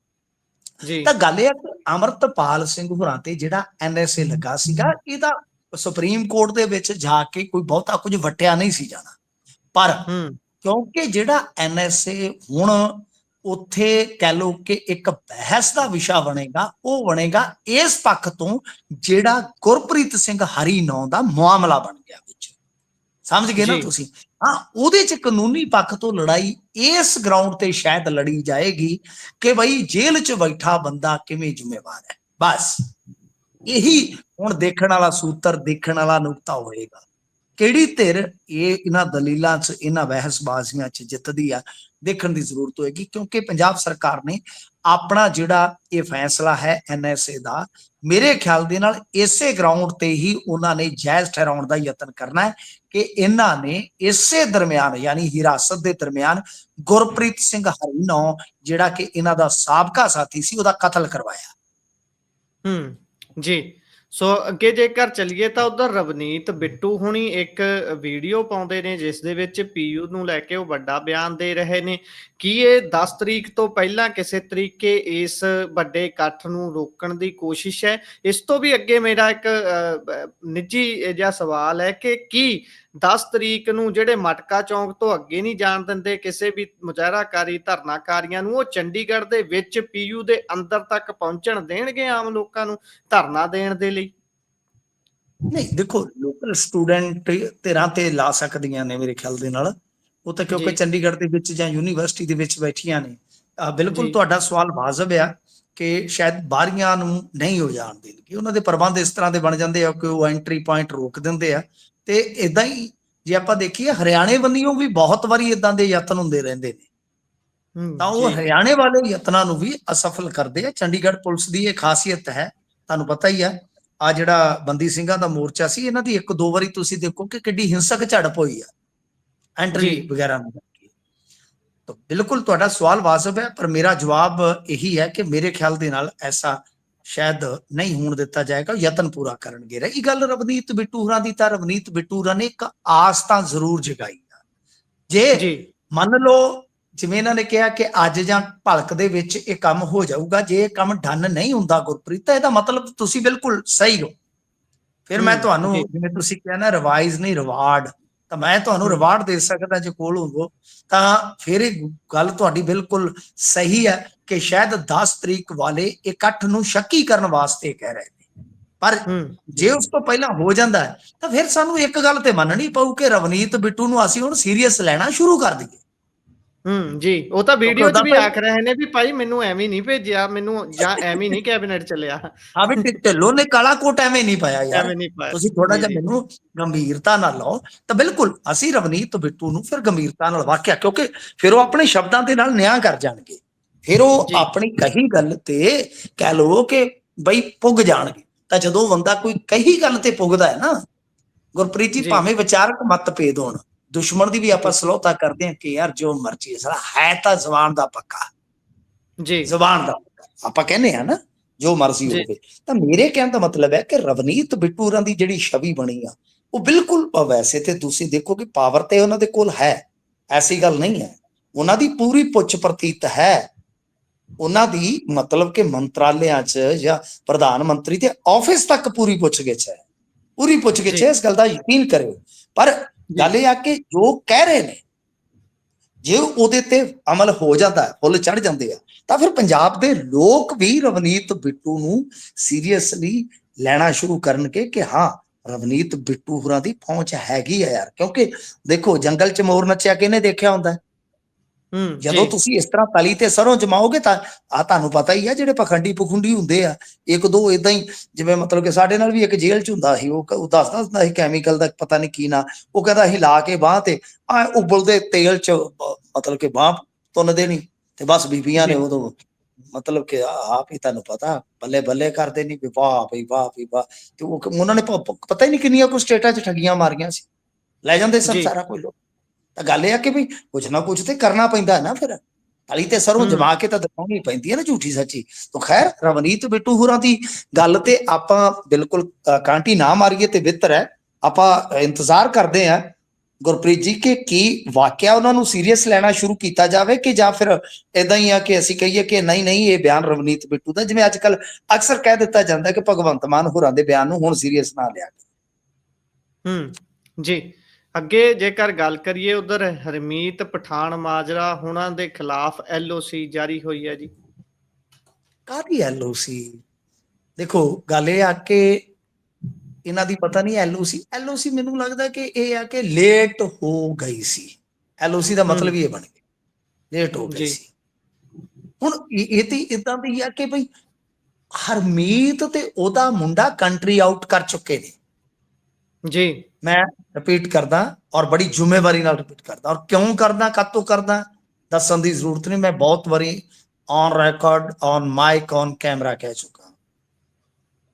ਜੀ। ਤਾਂ ਗੱਲ ਇਹ ਹੈ ਕਿ ਅਮਰਤਪਾਲ ਸਿੰਘ ਹੋਰਾਂ ਤੇ ਜਿਹੜਾ ਐਨਐਸਏ ਲੱਗਾ ਸੀਗਾ ਇਹਦਾ ਸੁਪਰੀਮ ਕੋਰਟ ਦੇ ਵਿੱਚ ਜਾ ਕੇ ਕੋਈ ਬਹੁਤਾ ਕੁਝ ਵਟਿਆ ਨਹੀਂ ਸੀ ਜਾਣਾ। ਪਰ ਕਿਉਂਕਿ ਜਿਹੜਾ ਐਨਐਸਏ ਹੁਣ ਉੱਥੇ ਕਹਿ ਲੋ ਕਿ ਇੱਕ ਬਹਿਸ ਦਾ ਵਿਸ਼ਾ ਬਣੇਗਾ ਉਹ ਬਣੇਗਾ ਇਸ ਪੱਖ ਤੋਂ ਜਿਹੜਾ ਗੁਰਪ੍ਰੀਤ ਸਿੰਘ ਹਰੀ ਨਾਂ ਦਾ ਮਾਮਲਾ ਬਣ ਗਿਆ ਵਿੱਚ। ਸਮਝ ਗਏ ਨਾ। ਤੁਸੀਂ? ਹਾਂ, ਉਹਦੇ ਚ ਕਾਨੂੰਨੀ ਪੱਖ ਤੋਂ ਲੜਾਈ ਇਸ ਗਰਾਊਂਡ ਤੇ ਸ਼ਾਇਦ ਲੜੀ ਜਾਏਗੀ ਕਿ ਬਈ ਜੇਲ੍ਹ 'ਚ ਬੈਠਾ ਬੰਦਾ ਕਿਵੇਂ ਜ਼ਿੰਮੇਵਾਰ ਹੈ। ਬਸ, ਇਹੀ ਹੁਣ ਦੇਖਣ ਵਾਲਾ ਸੂਤਰ, ਦੇਖਣ ਵਾਲਾ ਨੁਕਤਾ ਹੋਏਗਾ। ਕਿਹੜੀ ਧਿਰ ਇਹ ਇਹਨਾਂ ਦਲੀਲਾਂ 'ਚ, ਇਹਨਾਂ ਬਹਿਸਬਾਜ਼ੀਆਂ 'ਚ ਜਿੱਤਦੀ ਆ? ਦੇਖਣ ਦੀ ਜ਼ਰੂਰਤ ਹੋਏਗੀ, ਕਿਉਂਕਿ ਪੰਜਾਬ ਸਰਕਾਰ ਨੇ ਆਪਣਾ ਜਿਹੜਾ ਇਹ ਫੈਸਲਾ ਹੈ ਐਨਐਸਏ ਦਾ, ਮੇਰੇ ਖਿਆਲ ਦੇ ਨਾਲ ਇਸੇ ਗਰਾਊਂਡ ਤੇ ਹੀ ਉਹਨਾਂ ਨੇ ਜਾਇਜ਼ ਠਹਿਰਾਉਣ ਦਾ ਯਤਨ ਕਰਨਾ ਹੈ ਕਿ ਇਹਨਾਂ ਨੇ ਇਸੇ ਦਰਮਿਆਨ, ਯਾਨੀ ਹਿਰਾਸਤ ਦੇ ਦਰਮਿਆਨ ਗੁਰਪ੍ਰੀਤ ਸਿੰਘ ਹਰੀਨੋ, ਜਿਹੜਾ ਕਿ ਇਹਨਾਂ ਦਾ ਸਾਬਕਾ ਸਾਥੀ ਸੀ, ਉਹਦਾ ਕਤਲ ਕਰਵਾਇਆ। ਹੂੰ, ਜੀ। ਸੋ ਅੱਗੇ ਜੇਕਰ ਚਲੀਏ ਤਾਂ ਉਧਰ ਰਵਨੀਤ ਬਿੱਟੂ ਹੁਣੀ ਇੱਕ ਵੀਡੀਓ ਪਾਉਂਦੇ ਨੇ ਜਿਸ ਦੇ ਵਿੱਚ ਪੀਯੂ ਨੂੰ ਲੈ ਕੇ ਉਹ ਵੱਡਾ ਬਿਆਨ ਦੇ ਰਹੇ ਨੇ। ਕੀ ਇਹ 10 ਤਰੀਕ ਤੋਂ ਪਹਿਲਾਂ ਕਿਸੇ ਤਰੀਕੇ ਇਸ ਵੱਡੇ ਇਕੱਠ ਨੂੰ ਰੋਕਣ ਦੀ ਕੋਸ਼ਿਸ਼ ਹੈ? ਇਸ ਤੋਂ ਵੀ ਅੱਗੇ ਮੇਰਾ ਇੱਕ ਅ, ਬ- ਨਿੱਜੀ ਜਿਹਾ ਸਵਾਲ ਹੈ ਕਿ ਕੀ 10 ਤਰੀਕ ਨੂੰ ਜਿਹੜੇ ਮਟਕਾ ਚੌਂਕ ਤੋਂ ਅੱਗੇ ਨਹੀਂ ਜਾਣ ਦਿੰਦੇ ਕਿਸੇ ਵੀ ਮੁਜ਼ਾਹਰਾਕਾਰੀ ਧਰਨਾਕਾਰੀਆਂ ਨੂੰ ਉਹ ਚੰਡੀਗੜ੍ਹ ਦੇ ਵਿੱਚ ਪੀਯੂ ਦੇ ਅੰਦਰ ਤੱਕ ਪਹੁੰਚਣ ਦੇਣਗੇ ਆਮ ਲੋਕਾਂ ਨੂੰ ਧਰਨਾ ਦੇਣ ਦੇ ਲਈ? ਨਹੀਂ ਦੇਖੋ ਲੋਕਲ ਸਟੂਡੈਂਟ ਧਿਰਾਂ ਤੇ ਲਾ ਸਕਦੀਆਂ ਨੇ ਮੇਰੇ ਖਿਆਲ ਦੇ ਨਾਲ। ਉਹ ਤਾਂ ਕਿਉਂਕਿ। ਚੰਡੀਗੜ੍ਹ ਦੇ ਵਿੱਚ ਜਾਂ ਯੂਨੀਵਰਸਿਟੀ ਦੇ ਵਿੱਚ ਬੈਠੀਆਂ ਨੇ। ਬਿਲਕੁਲ। ਤੁਹਾਡਾ ਸਵਾਲ ਵਾਜਬ ਆ ਕਿ ਸ਼ਾਇਦ ਬਾਹਰੀਆਂ ਨੂੰ ਨਹੀਂ ਹੋ ਜਾਣ ਦੇਣਗੇ। ਉਹਨਾਂ ਦੇ ਪ੍ਰਬੰਧ ਇਸ ਤਰ੍ਹਾਂ ਦੇ ਬਣ ਜਾਂਦੇ ਆ ਕਿ ਉਹ ਐਂਟਰੀ ਪੁਆਇੰਟ ਰੋਕ ਦਿੰਦੇ ਆ। ਤੇ ਇਦਾਂ ਹੀ ਜੇ ਆਪਾਂ ਦੇਖੀਏ ਹਰਿਆਣੇ ਬੰਨੀਓ ਵੀ ਬਹੁਤ ਵਾਰੀ ਇਦਾਂ ਦੇ ਯਤਨ ਹੁੰਦੇ ਰਹਿੰਦੇ ਨੇ ਤਾਂ ਉਹ ਹਰਿਆਣੇ ਵਾਲੇ ਯਤਨਾਂ ਨੂੰ ਵੀ ਅਸਫਲ ਕਰਦੇ ਆ ਚੰਡੀਗੜ੍ਹ ਪੁਲਿਸ ਦੀ ਇਹ ਖਾਸੀਅਤ ਹੈ ਤੁਹਾਨੂੰ ਪਤਾ ਹੀ ਆ ਆ ਜਿਹੜਾ ਬੰਦੀ ਸਿੰਘਾਂ ਦਾ ਮੋਰਚਾ ਸੀ ਇਹਨਾਂ ਦੀ ਇੱਕ ਦੋ ਵਾਰੀ ਤੁਸੀਂ ਦੇਖੋ ਕਿ ਕਿੱਡੀ ਹਿੰਸਕ ਝੜਪ ਹੋਈ ਆ ਐਂਟਰੀ। ਵਗੈਰਾ ਨੂੰ। ਤਾਂ ਬਿਲਕੁਲ ਤੁਹਾਡਾ ਸਵਾਲ ਵਾਜਬ ਹੈ ਪਰ ਮੇਰਾ ਜਵਾਬ ਇਹੀ ਹੈ ਕਿ ਮੇਰੇ ਖਿਆਲ ਦੇ ਨਾਲ ਐਸਾ ਸ਼ਾਇਦ ਨਹੀਂ ਹੋਣ ਦਿੱਤਾ ਜਾਏਗਾ ਯਤਨ ਪੂਰਾ ਕਰਨਗੇ। ਰਹੀ ਗੱਲ ਰਵਨੀਤ ਬਿੱਟੂ ਹੋਰਾਂ ਦੀ ਤਾਂ ਰਵਨੀਤ ਬਿੱਟੂ ਹੋਰਾਂ ਨੇ ਇੱਕ ਆਸ ਤਾਂ ਜ਼ਰੂਰ ਜਗਾਈ ਆ। ਜੇ ਜੀ। ਮੰਨ ਲਓ ਜਿਵੇਂ ਇਹਨਾਂ ਨੇ ਕਿਹਾ ਕਿ ਅੱਜ ਜਾਂ ਭਲਕ ਦੇ ਵਿੱਚ ਇਹ ਕੰਮ ਹੋ ਜਾਊਗਾ ਜੇ ਇਹ ਕੰਮ ਡਨ ਨਹੀਂ ਹੁੰਦਾ ਗੁਰਪ੍ਰੀਤ ਤਾਂ ਇਹਦਾ ਮਤਲਬ ਤੁਸੀਂ ਬਿਲਕੁਲ ਸਹੀ ਹੋ। ਫਿਰ ਮੈਂ ਤੁਹਾਨੂੰ। ਜਿਵੇਂ ਤੁਸੀਂ ਕਿਹਾ ਨਾ ਰਿਵਾਈਜ਼ ਨਹੀਂ ਰਿਵਾਰਡ ਤਾਂ ਮੈਂ ਤੁਹਾਨੂੰ ਰਿਵਾਰਡ ਦੇ ਸਕਦਾ ਜੇ ਕੋਲ ਹੋਵੋ ਤਾਂ ਫਿਰ ਇਹ ਗੱਲ ਤੁਹਾਡੀ ਬਿਲਕੁਲ ਸਹੀ ਹੈ ਕਿ ਸ਼ਾਇਦ 10 ਤਰੀਕ ਵਾਲੇ ਇਕੱਠ ਨੂੰ ਸ਼ੱਕੀ ਕਰਨ ਵਾਸਤੇ ਕਹਿ ਰਹੇ ਨੇ। ਪਰ ਜੇ ਉਸ ਤੋਂ ਪਹਿਲਾਂ ਹੋ ਜਾਂਦਾ ਤਾਂ ਫਿਰ ਸਾਨੂੰ ਇੱਕ ਗੱਲ ਤੇ ਮੰਨਣੀ ਪਊ ਕਿ ਰਵਨੀਤ ਬਿੱਟੂ ਨੂੰ ਅਸੀਂ ਹੁਣ ਸੀਰੀਅਸ ਲੈਣਾ ਸ਼ੁਰੂ ਕਰ ਦਈਏ। ਹੂੰ ਜੀ। ਉਹ ਤਾਂ ਵੀਡੀਓ 'ਚ ਵੀ ਆਖ ਰਹੇ ਨੇ ਵੀ ਭਾਈ ਮੈਨੂੰ ਐਵੇਂ ਨਹੀਂ ਭੇਜਿਆ ਮੈਨੂੰ ਜਾਂ <laughs> ਐਵੇਂ ਨਹੀਂ ਕੈਬਨਿਟ ਚੱਲਿਆ। ਹਾਂ ਵੀ ਢਿੱਲੋਂ ਨੇ ਕਾਲਾ ਕੋਟ ਐਵੇਂ ਨਹੀਂ ਪਾਇਆ ਯਾਰ। ਐਵੇਂ ਨਹੀਂ ਪਾਇਆ। ਤੁਸੀਂ ਥੋੜਾ ਜਿਹਾ। ਮੈਨੂੰ ਗੰਭੀਰਤਾ ਨਾਲ ਲਓ। ਤਾਂ ਬਿਲਕੁਲ ਅਸੀਂ ਰਵਨੀਤ ਬਿੱਟੂ ਨੂੰ ਫਿਰ ਗੰਭੀਰਤਾ ਨਾਲ ਵਾਕਿਆ ਕਿਉਂਕਿ ਫਿਰ ਉਹ ਆਪਣੇ ਸ਼ਬਦਾਂ ਦੇ ਨਾਲ ਨਿਆਂ ਕਰ ਜਾਣਗੇ। ਫਿਰ ਉਹ। ਆਪਣੀ ਕਹੀ ਗੱਲ ਤੇ ਕਹਿ ਲੋ ਕਿ ਬਈ ਪੁੱਗ ਜਾਣਗੇ। ਤਾਂ ਜਦੋਂ ਬੰਦਾ ਕੋਈ ਕਹੀ ਗੱਲ ਤੇ ਪੁੱਗਦਾ ਹੈ ਨਾ ਗੁਰਪ੍ਰੀਤ ਜੀ ਜੀ। ਭਾਵੇਂ ਵਿਚਾਰਕ ਮਤਭੇਦ ਹੋਣ ਦੁਸ਼ਮਣ ਦੀ ਵੀ ਆਪਾਂ ਸਲੋਤਾ ਕਰਦੇ ਹਾਂ ਕਿ ਯਾਰ ਜੋ ਮਰਜ਼ੀ ਹੈ ਸਾਲਾ ਹੈ ਤਾਂ ਜ਼ਬਾਨ ਦਾ ਪੱਕਾ। ਜੀ। ਜ਼ਬਾਨ ਦਾ ਆਪਾਂ ਕਹਿੰਦੇ ਆ ਨਾ ਜੋ ਮਰਜ਼ੀ। ਹੋਵੇ। ਤਾਂ ਮੇਰੇ ਕਹਿਣ ਦਾ ਮਤਲਬ ਹੈ ਕਿ ਰਵਨੀਤ ਬਿੱਟੂ ਹੋਰਾਂ ਦੀ ਜਿਹੜੀ ਛਵੀ ਬਣੀ ਆ ਉਹ ਬਿਲਕੁਲ ਵੈਸੇ ਤੇ ਤੁਸੀਂ ਦੇਖੋ ਕਿ ਪਾਵਰ ਤੇ ਉਹਨਾਂ ਦੇ ਕੋਲ ਹੈ। ਐਸੀ ਗੱਲ ਨਹੀਂ ਹੈ। ਉਹਨਾਂ ਦੀ ਪੂਰੀ ਪੁੱਛ ਪ੍ਰਤੀਤ ਹੈ। ਉਹਨਾਂ ਦੀ ਮਤਲਬ ਕਿ ਮੰਤਰਾਲਿਆਂ 'ਚ ਜਾਂ ਪ੍ਰਧਾਨ ਮੰਤਰੀ ਦੇ ਆਫਿਸ ਤੱਕ ਪੂਰੀ ਪੁੱਛਗਿੱਛ ਹੈ। ਪੂਰੀ ਪੁੱਛਗਿੱਛ ਜੀ। ਹੈ ਇਸ ਗੱਲ ਦਾ ਯਕੀਨ ਕਰਿਓ। ਪਰ ਗੱਲ ਇਹ ਆ ਕਿ ਜੋ ਕਹਿ ਰਹੇ ਨੇ, ਜੇ ਉਹਦੇ ਤੇ ਅਮਲ ਹੋ ਜਾਂਦਾ, ਫੁੱਲ ਚੜ ਜਾਂਦੇ ਆ, ਤਾਂ ਫਿਰ ਪੰਜਾਬ ਦੇ ਲੋਕ ਵੀ ਰਵਨੀਤ ਬਿੱਟੂ ਨੂੰ ਸੀਰੀਅਸਲੀ ਲੈਣਾ ਸ਼ੁਰੂ ਕਰਨਗੇ ਕਿ ਹਾਂ, ਰਵਨੀਤ ਬਿੱਟੂ ਹੋਰਾਂ ਦੀ ਪਹੁੰਚ ਹੈਗੀ ਆ ਯਾਰ, ਕਿਉਂਕਿ ਦੇਖੋ ਜੰਗਲ 'ਚ ਮੋਰ ਨੱਚਿਆ ਕਿਹਨੇ ਦੇਖਿਆ ਹੁੰਦਾ? ਜਦੋਂ ਤੁਸੀਂ ਇਸ ਤਰ੍ਹਾਂ ਤਲੀ ਤੇ ਸਰੋਂ ਜਮਾਓਗੇ ਤਾਂ ਆ ਤੁਹਾਨੂੰ ਪਤਾ ਹੀ ਆ ਜਿਹੜੇ ਪਖੰਡੀ ਪਖੁੰਡੀ ਹੁੰਦੇ ਆ ਇੱਕ ਦੋ ਇਦਾਂ ਹੀ ਜਿਵੇਂ ਮਤਲਬ ਕਿ ਸਾਡੇ ਨਾਲ ਵੀ ਇੱਕ ਜੇਲ੍ਹ 'ਚ ਹੁੰਦਾ ਸੀ ਉਹ ਦੱਸਦਾ ਹੁੰਦਾ ਸੀ ਕੈਮੀਕਲ ਦਾ ਪਤਾ ਨਹੀਂ ਕੀ ਨਾ ਉਹ ਕਹਿੰਦਾ ਅਸੀਂ ਲਾ ਕੇ ਬਾਹ ਤੇ ਆ ਉਬਲਦੇ ਤੇਲ 'ਚ ਮਤਲਬ ਕਿ ਬਾਹ ਤੁੰਨਦੇ ਨਹੀਂ ਤੇ ਬਸ ਬੀਬੀਆਂ ਨੇ। ਉਦੋਂ ਮਤਲਬ ਕਿ ਆਪ ਹੀ ਤੁਹਾਨੂੰ ਪਤਾ ਬੱਲੇ ਬੱਲੇ ਕਰਦੇ ਨਹੀਂ ਵੀ ਵਾਹ ਭਈ ਵਾਹ ਭਈ ਵਾਹ ਤੇ ਉਹ ਉਹਨਾਂ ਨੇ ਪਤਾ ਹੀ ਨਹੀਂ ਕਿੰਨੀਆਂ ਕੁ ਸਟੇਟਾਂ 'ਚ ਠੱਗੀਆਂ ਮਾਰੀਆਂ ਸੀ ਲੈ ਜਾਂਦੇ ਜੀ। ਸਾਰਾ ਕੁਝ ਲੋਕ ਤਾਂ ਗੱਲ ਇਹ ਆ ਕਿ ਵੀ ਕੁਝ ਨਾ ਕੁਝ ਤੇ ਕਰਨਾ ਪੈਂਦਾ ਹੈ ਨਾ ਫਿਰ। ਤਲੀ ਤੇ ਸਰੋਂ। ਜਮਾ ਕੇ ਤਾਂ ਦਿਖਾਉਣੀ ਪੈਂਦੀ ਹੈ ਨਾ ਝੂਠੀ ਸੱਚੀ। ਤਾਂ ਖੈਰ ਰਵਨੀਤ ਬਿੱਟੂ ਹੋਰਾਂ ਦੀ ਗੱਲ ਤੇ ਆਪਾਂ ਬਿਲਕੁਲ ਕਾਂਟੀ ਨਾ ਮਾਰੀਏ ਤੇ ਬਿਹਤਰ ਹੈ। ਆਪਾਂ ਇੰਤਜ਼ਾਰ ਕਰਦੇ ਆ ਗੁਰਪ੍ਰੀਤ ਜੀ ਕਿ ਕੀ ਵਾਕਿਆ ਉਹਨਾਂ ਨੂੰ ਸੀਰੀਅਸ ਲੈਣਾ ਸ਼ੁਰੂ ਕੀਤਾ ਜਾਵੇ ਕਿ ਜਾਂ ਫਿਰ ਇਦਾਂ ਹੀ ਆ ਕਿ ਅਸੀਂ ਕਹੀਏ ਕਿ ਨਹੀਂ ਨਹੀਂ ਇਹ ਬਿਆਨ ਰਵਨੀਤ ਬਿੱਟੂ ਦਾ ਜਿਵੇਂ ਅੱਜ ਕੱਲ ਅਕਸਰ ਕਹਿ ਦਿੱਤਾ ਜਾਂਦਾ ਕਿ ਭਗਵੰਤ ਮਾਨ ਹੋਰਾਂ ਦੇ ਬਿਆਨ ਨੂੰ ਹੁਣ ਸੀਰੀਅਸ ਨਾ ਲਿਆ। ਹੂੰ ਜੀ। ਅੱਗੇ ਜੇਕਰ ਗੱਲ ਕਰੀਏ ਉਧਰ ਹਰਮੀਤ ਪਠਾਨ ਮਾਜਰਾ ਹੁਣਾਂ ਦੇ ਖਿਲਾਫ ਐਲਓਸੀ ਜਾਰੀ ਹੋਈ ਹੈ ਜੀ। ਕਾਹਦੀ ਐਲਓਸੀ ਦੇਖੋ ਗੱਲ ਇਹ ਆ ਕਿ ਇਹਨਾਂ ਦੀ ਪਤਾ ਨਹੀਂ ਐਲਓਸੀ ਐਲਓਸੀ ਮੈਨੂੰ ਲੱਗਦਾ ਕਿ ਇਹ ਆ ਕਿ ਲੇਟ ਹੋ ਗਈ ਸੀ। ਐਲਓਸੀ ਦਾ ਮਤਲਬ ਹੀ ਇਹ ਬਣ ਗਿਆ। ਲੇਟ ਹੋ ਗਈ। ਸੀ। ਹੁਣ ਇਹ ਤੇ ਇਦਾਂ ਦੀ ਆ ਕਿ ਭਈ ਹਰਮੀਤ ਤੇ ਉਹਦਾ ਮੁੰਡਾ ਕੰਟਰੀ ਆਊਟ ਕਰ ਚੁੱਕੇ ਨੇ। ਜੀ। ਮੈਂ ਰਿਪੀਟ ਕਰਦਾ ਔਰ ਬੜੀ ਜ਼ਿੰਮੇਵਾਰੀ ਨਾਲ ਰਿਪੀਟ ਕਰਦਾ ਔਰ ਕਿਉਂ ਕਰਦਾ ਕਦੋਂ ਕਰਦਾ ਦੱਸਣ ਦੀ ਜ਼ਰੂਰਤ ਨਹੀਂ। ਮੈਂ ਬਹੁਤ ਵਾਰੀ on record on mic on camera ਕਹਿ ਚੁੱਕਾ।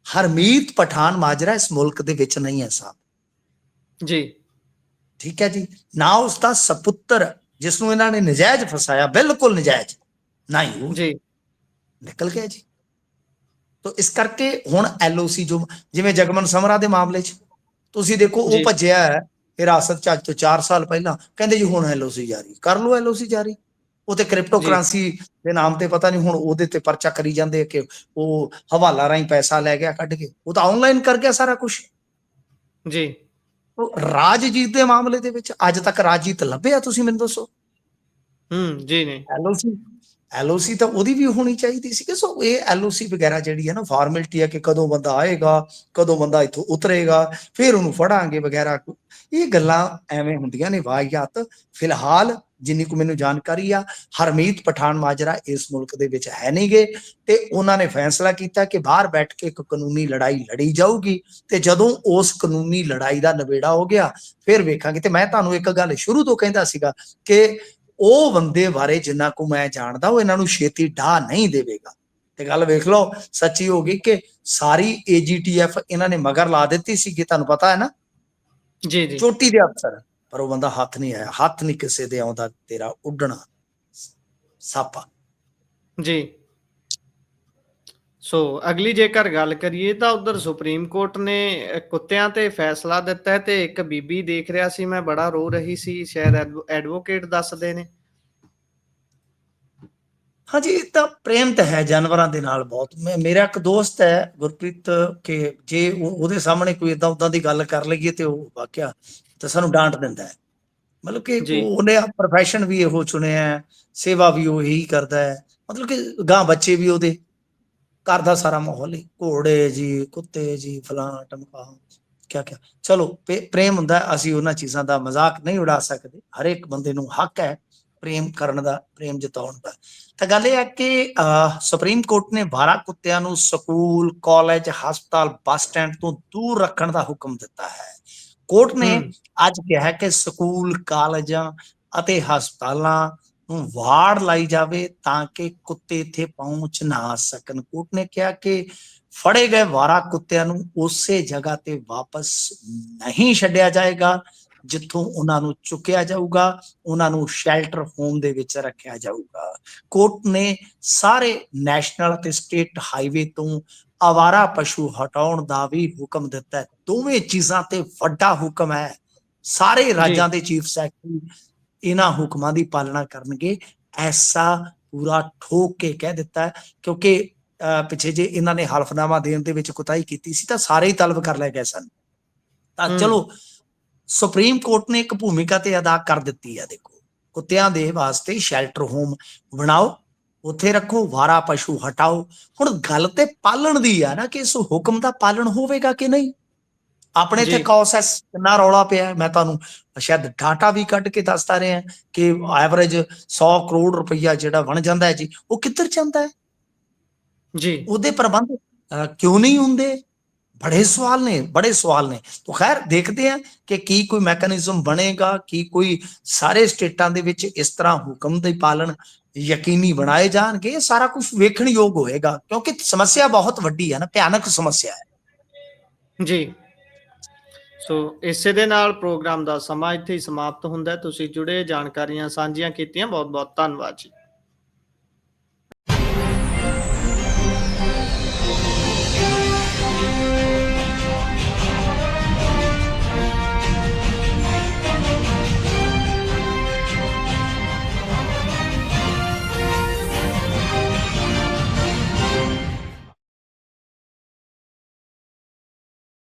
ਹਰਮੀਤ ਪਠਾਨ ਮਾਜਰਾ ਇਸ ਮੁਲਕ ਦੇ ਵਿੱਚ ਨਹੀਂ ਹੈ ਸਾਹਿਬ। ਜੀ। ਠੀਕ ਹੈ ਜੀ। ਨਾ ਉਸ ਦਾ ਸਪੁੱਤਰ ਜਿਸ ਨੂੰ ਇਹਨਾਂ ਨੇ ਨਜਾਇਜ਼ ਫਸਾਇਆ ਬਿਲਕੁਲ ਨਜਾਇਜ਼ ਨਹੀਂ ਉਹ। ਜੀ। ਨਿਕਲ ਗਿਆ ਜੀ। ਤੋ ਇਸ ਕਰਕੇ ਹੁਣ ਐਲਓਸੀ ਜੋ ਜਿਵੇਂ ਜਗਮਨ ਸਮਰਾ ਦੇ ਮਾਮਲੇ 'ਚ ਤੁਸੀਂ ਦੇਖੋ ਉਹ। ਭੱਜਿਆ ਹੈ ਹਿਰਾਸਤ 'ਚ ਅੱਜ ਤੋਂ 4 ਸਾਲ ਪਹਿਲਾਂ। ਕਹਿੰਦੇ ਜੀ ਹੁਣ ਐਲਓਸੀ ਜਾਰੀ। ਕਰ ਲਓ ਐਲਓਸੀ ਜਾਰੀ। ਉਹ ਤੇ ਕ੍ਰਿਪਟੋ। ਕਰੰਸੀ ਦੇ ਨਾਮ ਤੇ ਪਤਾ ਨਹੀਂ ਹੁਣ ਉਹਦੇ ਤੇ ਪਰਚਾ ਕਰੀ ਜਾਂਦੇ ਕਿ ਉਹ ਹਵਾਲਾ ਰਾਹੀਂ ਪੈਸਾ ਲੈ ਗਿਆ ਕੱਢ ਕੇ। ਉਹ ਤਾਂ ਆਨਲਾਈਨ ਕਰ ਗਿਆ ਸਾਰਾ ਕੁਝ ਜੀ। ਉਹ ਰਾਜਜੀਤ ਦੇ ਮਾਮਲੇ ਦੇ ਵਿੱਚ ਅੱਜ ਤੱਕ ਰਾਜਜੀਤ ਲੱਭਿਆ ਤੁਸੀਂ ਮੈਨੂੰ ਦੱਸੋ? ਹੂੰ ਜੀ ਨਹੀਂ। ਐਲਓਸੀ ਐਲਓਸੀ ਤਾਂ ਉਹਦੀ ਵੀ ਹੋਣੀ ਚਾਹੀਦੀ ਸੀ ਕਿ ਸੋ ਇਹ ਐਲਓਸੀ ਵਗੈਰਾ ਜਿਹੜੀ ਹੈ ਨਾ ਫਾਰਮੈਲਿਟੀ ਹੈ ਕਿ ਕਦੋਂ ਬੰਦਾ ਆਏਗਾ, ਕਦੋਂ ਬੰਦਾ ਇੱਥੋਂ ਉਤਰੇਗਾ, ਫਿਰ ਉਹਨੂੰ ਫੜਾਂਗੇ ਵਗੈਰਾ। ਇਹ ਗੱਲਾਂ ਐਵੇਂ ਹੁੰਦੀਆਂ ਨੇ ਵਾਹਿਯਾਤ ਫਿਲਹਾਲ ਜਿੰਨੀ ਕੁ ਮੈਨੂੰ ਜਾਣਕਾਰੀ ਆ, ਹਰਮੀਤ ਪਠਾਨ ਮਾਜਰਾ ਇਸ ਮੁਲਕ ਦੇ ਵਿੱਚ ਹੈ ਨਹੀਂਗੇ ਤੇ ਉਹਨਾਂ ਨੇ ਫੈਸਲਾ ਕੀਤਾ ਕਿ ਬਾਹਰ ਬੈਠ ਕੇ ਇੱਕ ਕਾਨੂੰਨੀ ਲੜਾਈ ਲੜੀ ਜਾਊਗੀ ਤੇ ਜਦੋਂ ਉਸ ਕਾਨੂੰਨੀ ਲੜਾਈ ਦਾ ਨਵੇੜਾ ਹੋ ਗਿਆ, ਫਿਰ ਵੇਖਾਂਗੇ। ਤੇ ਮੈਂ ਤੁਹਾਨੂੰ ਇੱਕ ਗੱਲ ਸ਼ੁਰੂ ਤੋਂ ਕਹਿੰਦਾ ਸੀਗਾ ਕਿ ਉਹ ਬੰਦੇ ਬਾਰੇ ਜਿੰਨਾ ਕੁ ਮੈਂ ਜਾਣਦਾ ਉਹ ਇਹਨਾਂ ਨੂੰ ਛੇਤੀ ਢਾਹ ਨਹੀਂ ਦੇਵੇਗਾ। ਤੇ ਗੱਲ ਵੇਖ ਲਓ ਸੱਚੀ ਹੋ ਗਈ ਕਿ ਸਾਰੀ ਏਜੀਟੀਐਫ ਇਹਨਾਂ ਨੇ ਮਗਰ ਲਾ ਦਿੱਤੀ ਸੀ ਕਿ ਤੁਹਾਨੂੰ ਪਤਾ ਹੈ ਨਾ? ਜੀ ਜੀ। ਚੋਟੀ ਦੇ ਅਫਸਰ। ਪਰ ਉਹ ਬੰਦਾ ਹੱਥ ਨਹੀਂ ਆਇਆ। ਹੱਥ ਨਹੀਂ ਕਿਸੇ ਦੇ ਆਉਂਦਾ ਤੇਰਾ ਉੱਡਣਾ ਸਾਪਾ। ਜੀ। ਸੋ ਅਗਲੀ ਜੇਕਰ ਗੱਲ ਕਰੀਏ ਤਾਂ ਉਧਰ ਸੁਪਰੀਮ ਕੋਰਟ ਨੇ ਕੁੱਤਿਆਂ ਤੇ ਫੈਸਲਾ ਦਿੱਤਾ ਹੈ ਤੇ ਇੱਕ ਬੀਬੀ ਦੇਖ ਰਿਹਾ ਸੀ ਮੈਂ ਬੜਾ ਰੋ ਰਹੀ ਸੀ ਸ਼ਾਇਦ ਐਡਵ- ਐਡਵੋਕੇਟ ਦੱਸਦੇ ਨੇ। ਹਾਂਜੀ ਇਹ ਤਾਂ ਪ੍ਰੇਮ ਤਾਂ ਹੈ ਜਾਨਵਰਾਂ ਦੇ ਨਾਲ ਬਹੁਤ। ਮੇਰਾ ਇੱਕ ਦੋਸਤ ਹੈ ਗੁਰਪ੍ਰੀਤ ਕਿ ਜੇ ਉਹ- ਉਹਦੇ ਸਾਹਮਣੇ ਕੋਈ ਇਦਾਂ ਉਦਾਂ ਦੀ ਗੱਲ ਕਰ ਲਈਏ ਤੇ ਉਹ ਵਾਕਿਆ ਤਾਂ ਸਾਨੂੰ ਡਾਂਟ ਦਿੰਦਾ ਹੈ। ਮਤਲਬ ਕਿ। ਉਹਨੇ ਪ੍ਰੋਫੈਸ਼ਨ ਵੀ ਇਹੋ ਚੁਣਿਆ ਹੈ ਸੇਵਾ ਵੀ ਉਹ ਇਹੀ ਕਰਦਾ ਹੈ। ਮਤਲਬ ਕਿ ਗਾਂ ਬੱਚੇ ਵੀ ਉਹਦੇ। ਘਰ ਦਾ ਸਾਰਾ ਮਾਹੌਲ ਹੀ। ਘੋੜੇ ਜੀ ਕੁੱਤੇ ਜੀ ਫਲਾਂ ਟਮਕਾ ਕਿਆ ਕਿਆ। ਚਲੋ ਪ੍ਰੇਮ ਹੁੰਦਾ ਅਸੀਂ ਉਹਨਾਂ ਚੀਜ਼ਾਂ ਦਾ ਮਜ਼ਾਕ ਨਹੀਂ ਉਡਾ ਸਕਦੇ। ਹਰ ਇੱਕ ਬੰਦੇ ਨੂੰ ਹੱਕ ਹੈ ਪ੍ਰੇਮ ਕਰਨ ਦਾ ਪ੍ਰੇਮ ਜਤਾਉਣ ਦਾ। ਤਾਂ ਗੱਲ ਇਹ ਹੈ ਕਿ ਸੁਪਰੀਮ ਕੋਰਟ ਨੇ 12 ਕੁੱਤਿਆਂ ਨੂੰ ਸਕੂਲ ਕਾਲਜ ਹਸਪਤਾਲ ਬੱਸ ਸਟੈਂਡ ਤੋਂ ਦੂਰ ਰੱਖਣ ਦਾ ਹੁਕਮ ਦਿੱਤਾ ਹੈ। ਕੋਰਟ ਨੇ ਅੱਜ ਕਿਹਾ ਹੈ ਕਿ ਸਕੂਲ ਕਾਲਜਾਂ ਅਤੇ ਹਸਪਤਾਲਾਂ ਵਾੜ ਲਾਈ ਜਾਵੇ ਤਾਂ ਕਿ ਕੁੱਤੇ ਇੱਥੇ ਪਹੁੰਚ ਨਾ ਸਕਣ। ਕੋਰਟ ਨੇ ਕਿਹਾ ਕਿ ਫੜੇ ਗਏ 12 ਕੁੱਤਿਆਂ ਨੂੰ ਉਸੇ ਜਗ੍ਹਾ ਤੇ ਵਾਪਸ ਨਹੀਂ ਛੱਡਿਆ ਜਾਏਗਾ ਜਿੱਥੋਂ ਉਹਨਾਂ ਨੂੰ ਚੁੱਕਿਆ ਜਾਊਗਾ ਉਹਨਾਂ ਨੂੰ ਸ਼ੈਲਟਰ ਹੋਮ ਦੇ ਵਿੱਚ ਰੱਖਿਆ ਜਾਊਗਾ। ਕੋਰਟ ਨੇ ਸਾਰੇ ਨੈਸ਼ਨਲ ਅਤੇ ਸਟੇਟ ਹਾਈਵੇ ਤੋਂ ਆਵਾਰਾ ਪਸ਼ੂ ਹਟਾਉਣ ਦਾ ਵੀ ਹੁਕਮ ਦਿੱਤਾ ਹੈ। ਦੋਵੇਂ ਚੀਜ਼ਾਂ ਤੇ ਵੱਡਾ ਹੁਕਮ ਹੈ। ਸਾਰੇ ਰਾਜਾਂ ਦੇ ਚੀਫ ਸੈਕਟਰੀ ਇਹਨਾਂ ਹੁਕਮਾਂ ਦੀ ਪਾਲਣਾ ਕਰਨਗੇ ਐਸਾ ਪੂਰਾ ਠੋਕ ਕੇ ਕਹਿ ਦਿੱਤਾ ਕਿਉਂਕਿ ਪਿੱਛੇ ਜੇ ਇਹਨਾਂ ਨੇ ਹਲਫਨਾਮਾ ਦੇਣ ਦੇ ਵਿੱਚ ਕੁਤਾਹੀ ਕੀਤੀ ਸੀ ਤਾਂ ਸਾਰੇ ਹੀ ਤਲਬ ਕਰ ਲਏ ਗਏ ਸਨ। ਤਾਂ। ਚਲੋ ਸੁਪਰੀਮ ਕੋਰਟ ਨੇ ਇੱਕ ਭੂਮਿਕਾ ਤੇ ਅਦਾ ਕਰ ਦਿੱਤੀ ਹੈ ਦੇਖੋ। ਕੁੱਤਿਆਂ ਦੇ ਵਾਸਤੇ ਸ਼ੈਲਟਰ ਹੋਮ ਬਣਾਓ ਉੱਥੇ ਰੱਖੋ ਵਾਰਾ ਪਸ਼ੂ ਹਟਾਓ। ਹੁਣ ਗੱਲ ਤੇ ਪਾਲਣ ਦੀ ਆ ਨਾ ਕਿ ਇਸ ਹੁਕਮ ਦਾ ਪਾਲਣ ਹੋਵੇਗਾ ਕਿ ਨਹੀਂ? ਆਪਣੇ ਤੇ ਜੀ। ਕੌਸੈਸ ਕਿੰਨਾ ਰੌਲਾ ਪਿਆ ਮੈਂ ਤੁਹਾਨੂੰ ਸ਼ਾਇਦ ਡਾਟਾ ਵੀ ਕੱਢ ਕੇ ਦੱਸਦਾ ਰਿਹਾ ਕਿ ਐਵਰੇਜ 100 ਕਰੋੜ ਰੁਪਈਆ ਜਿਹੜਾ ਬਣ ਜਾਂਦਾ ਹੈ ਜੀ ਉਹ ਕਿੱਧਰ ਜਾਂਦਾ ਹੈ? ਜੀ। ਉਹਦੇ ਪ੍ਰਬੰਧ ਕਿਉਂ ਨਹੀਂ ਹੁੰਦੇ? ਬੜੇ ਸਵਾਲ ਨੇ ਬੜੇ ਸਵਾਲ ਨੇ। ਤਾਂ ਖੈਰ ਦੇਖਦੇ ਆ ਕਿ ਕੀ ਕੋਈ ਮੈਕੈਨਿਜ਼ਮ ਬਣੇਗਾ ਕੀ ਕੋਈ ਸਾਰੇ ਸਟੇਟਾਂ ਦੇ ਵਿੱਚ ਇਸ ਤਰ੍ਹਾਂ ਹੁਕਮ ਦੀ ਪਾਲਣ ਯਕੀਨੀ ਬਣਾਏ ਜਾਣਗੇ ਇਹ ਸਾਰਾ ਕੁਝ ਵੇਖਣ ਯੋਗ ਹੋਏਗਾ ਕਿਉਂਕਿ ਸਮੱਸਿਆ ਬਹੁਤ ਵੱਡੀ ਹੈ ਨਾ ਭਿਆਨਕ ਸਮੱਸਿਆ ਹੈ। ਜੀ। ਸੋ ਇਸੇ ਦੇ ਨਾਲ ਪ੍ਰੋਗਰਾਮ ਦਾ ਸਮਾਂ ਇੱਥੇ ਹੀ ਸਮਾਪਤ ਹੁੰਦਾ ਤੁਸੀਂ ਜੁੜੇ ਜਾਣਕਾਰੀਆਂ ਸਾਂਝੀਆਂ ਕੀਤੀਆਂ। ਬਹੁਤ ਬਹੁਤ ਧੰਨਵਾਦ ਜੀ।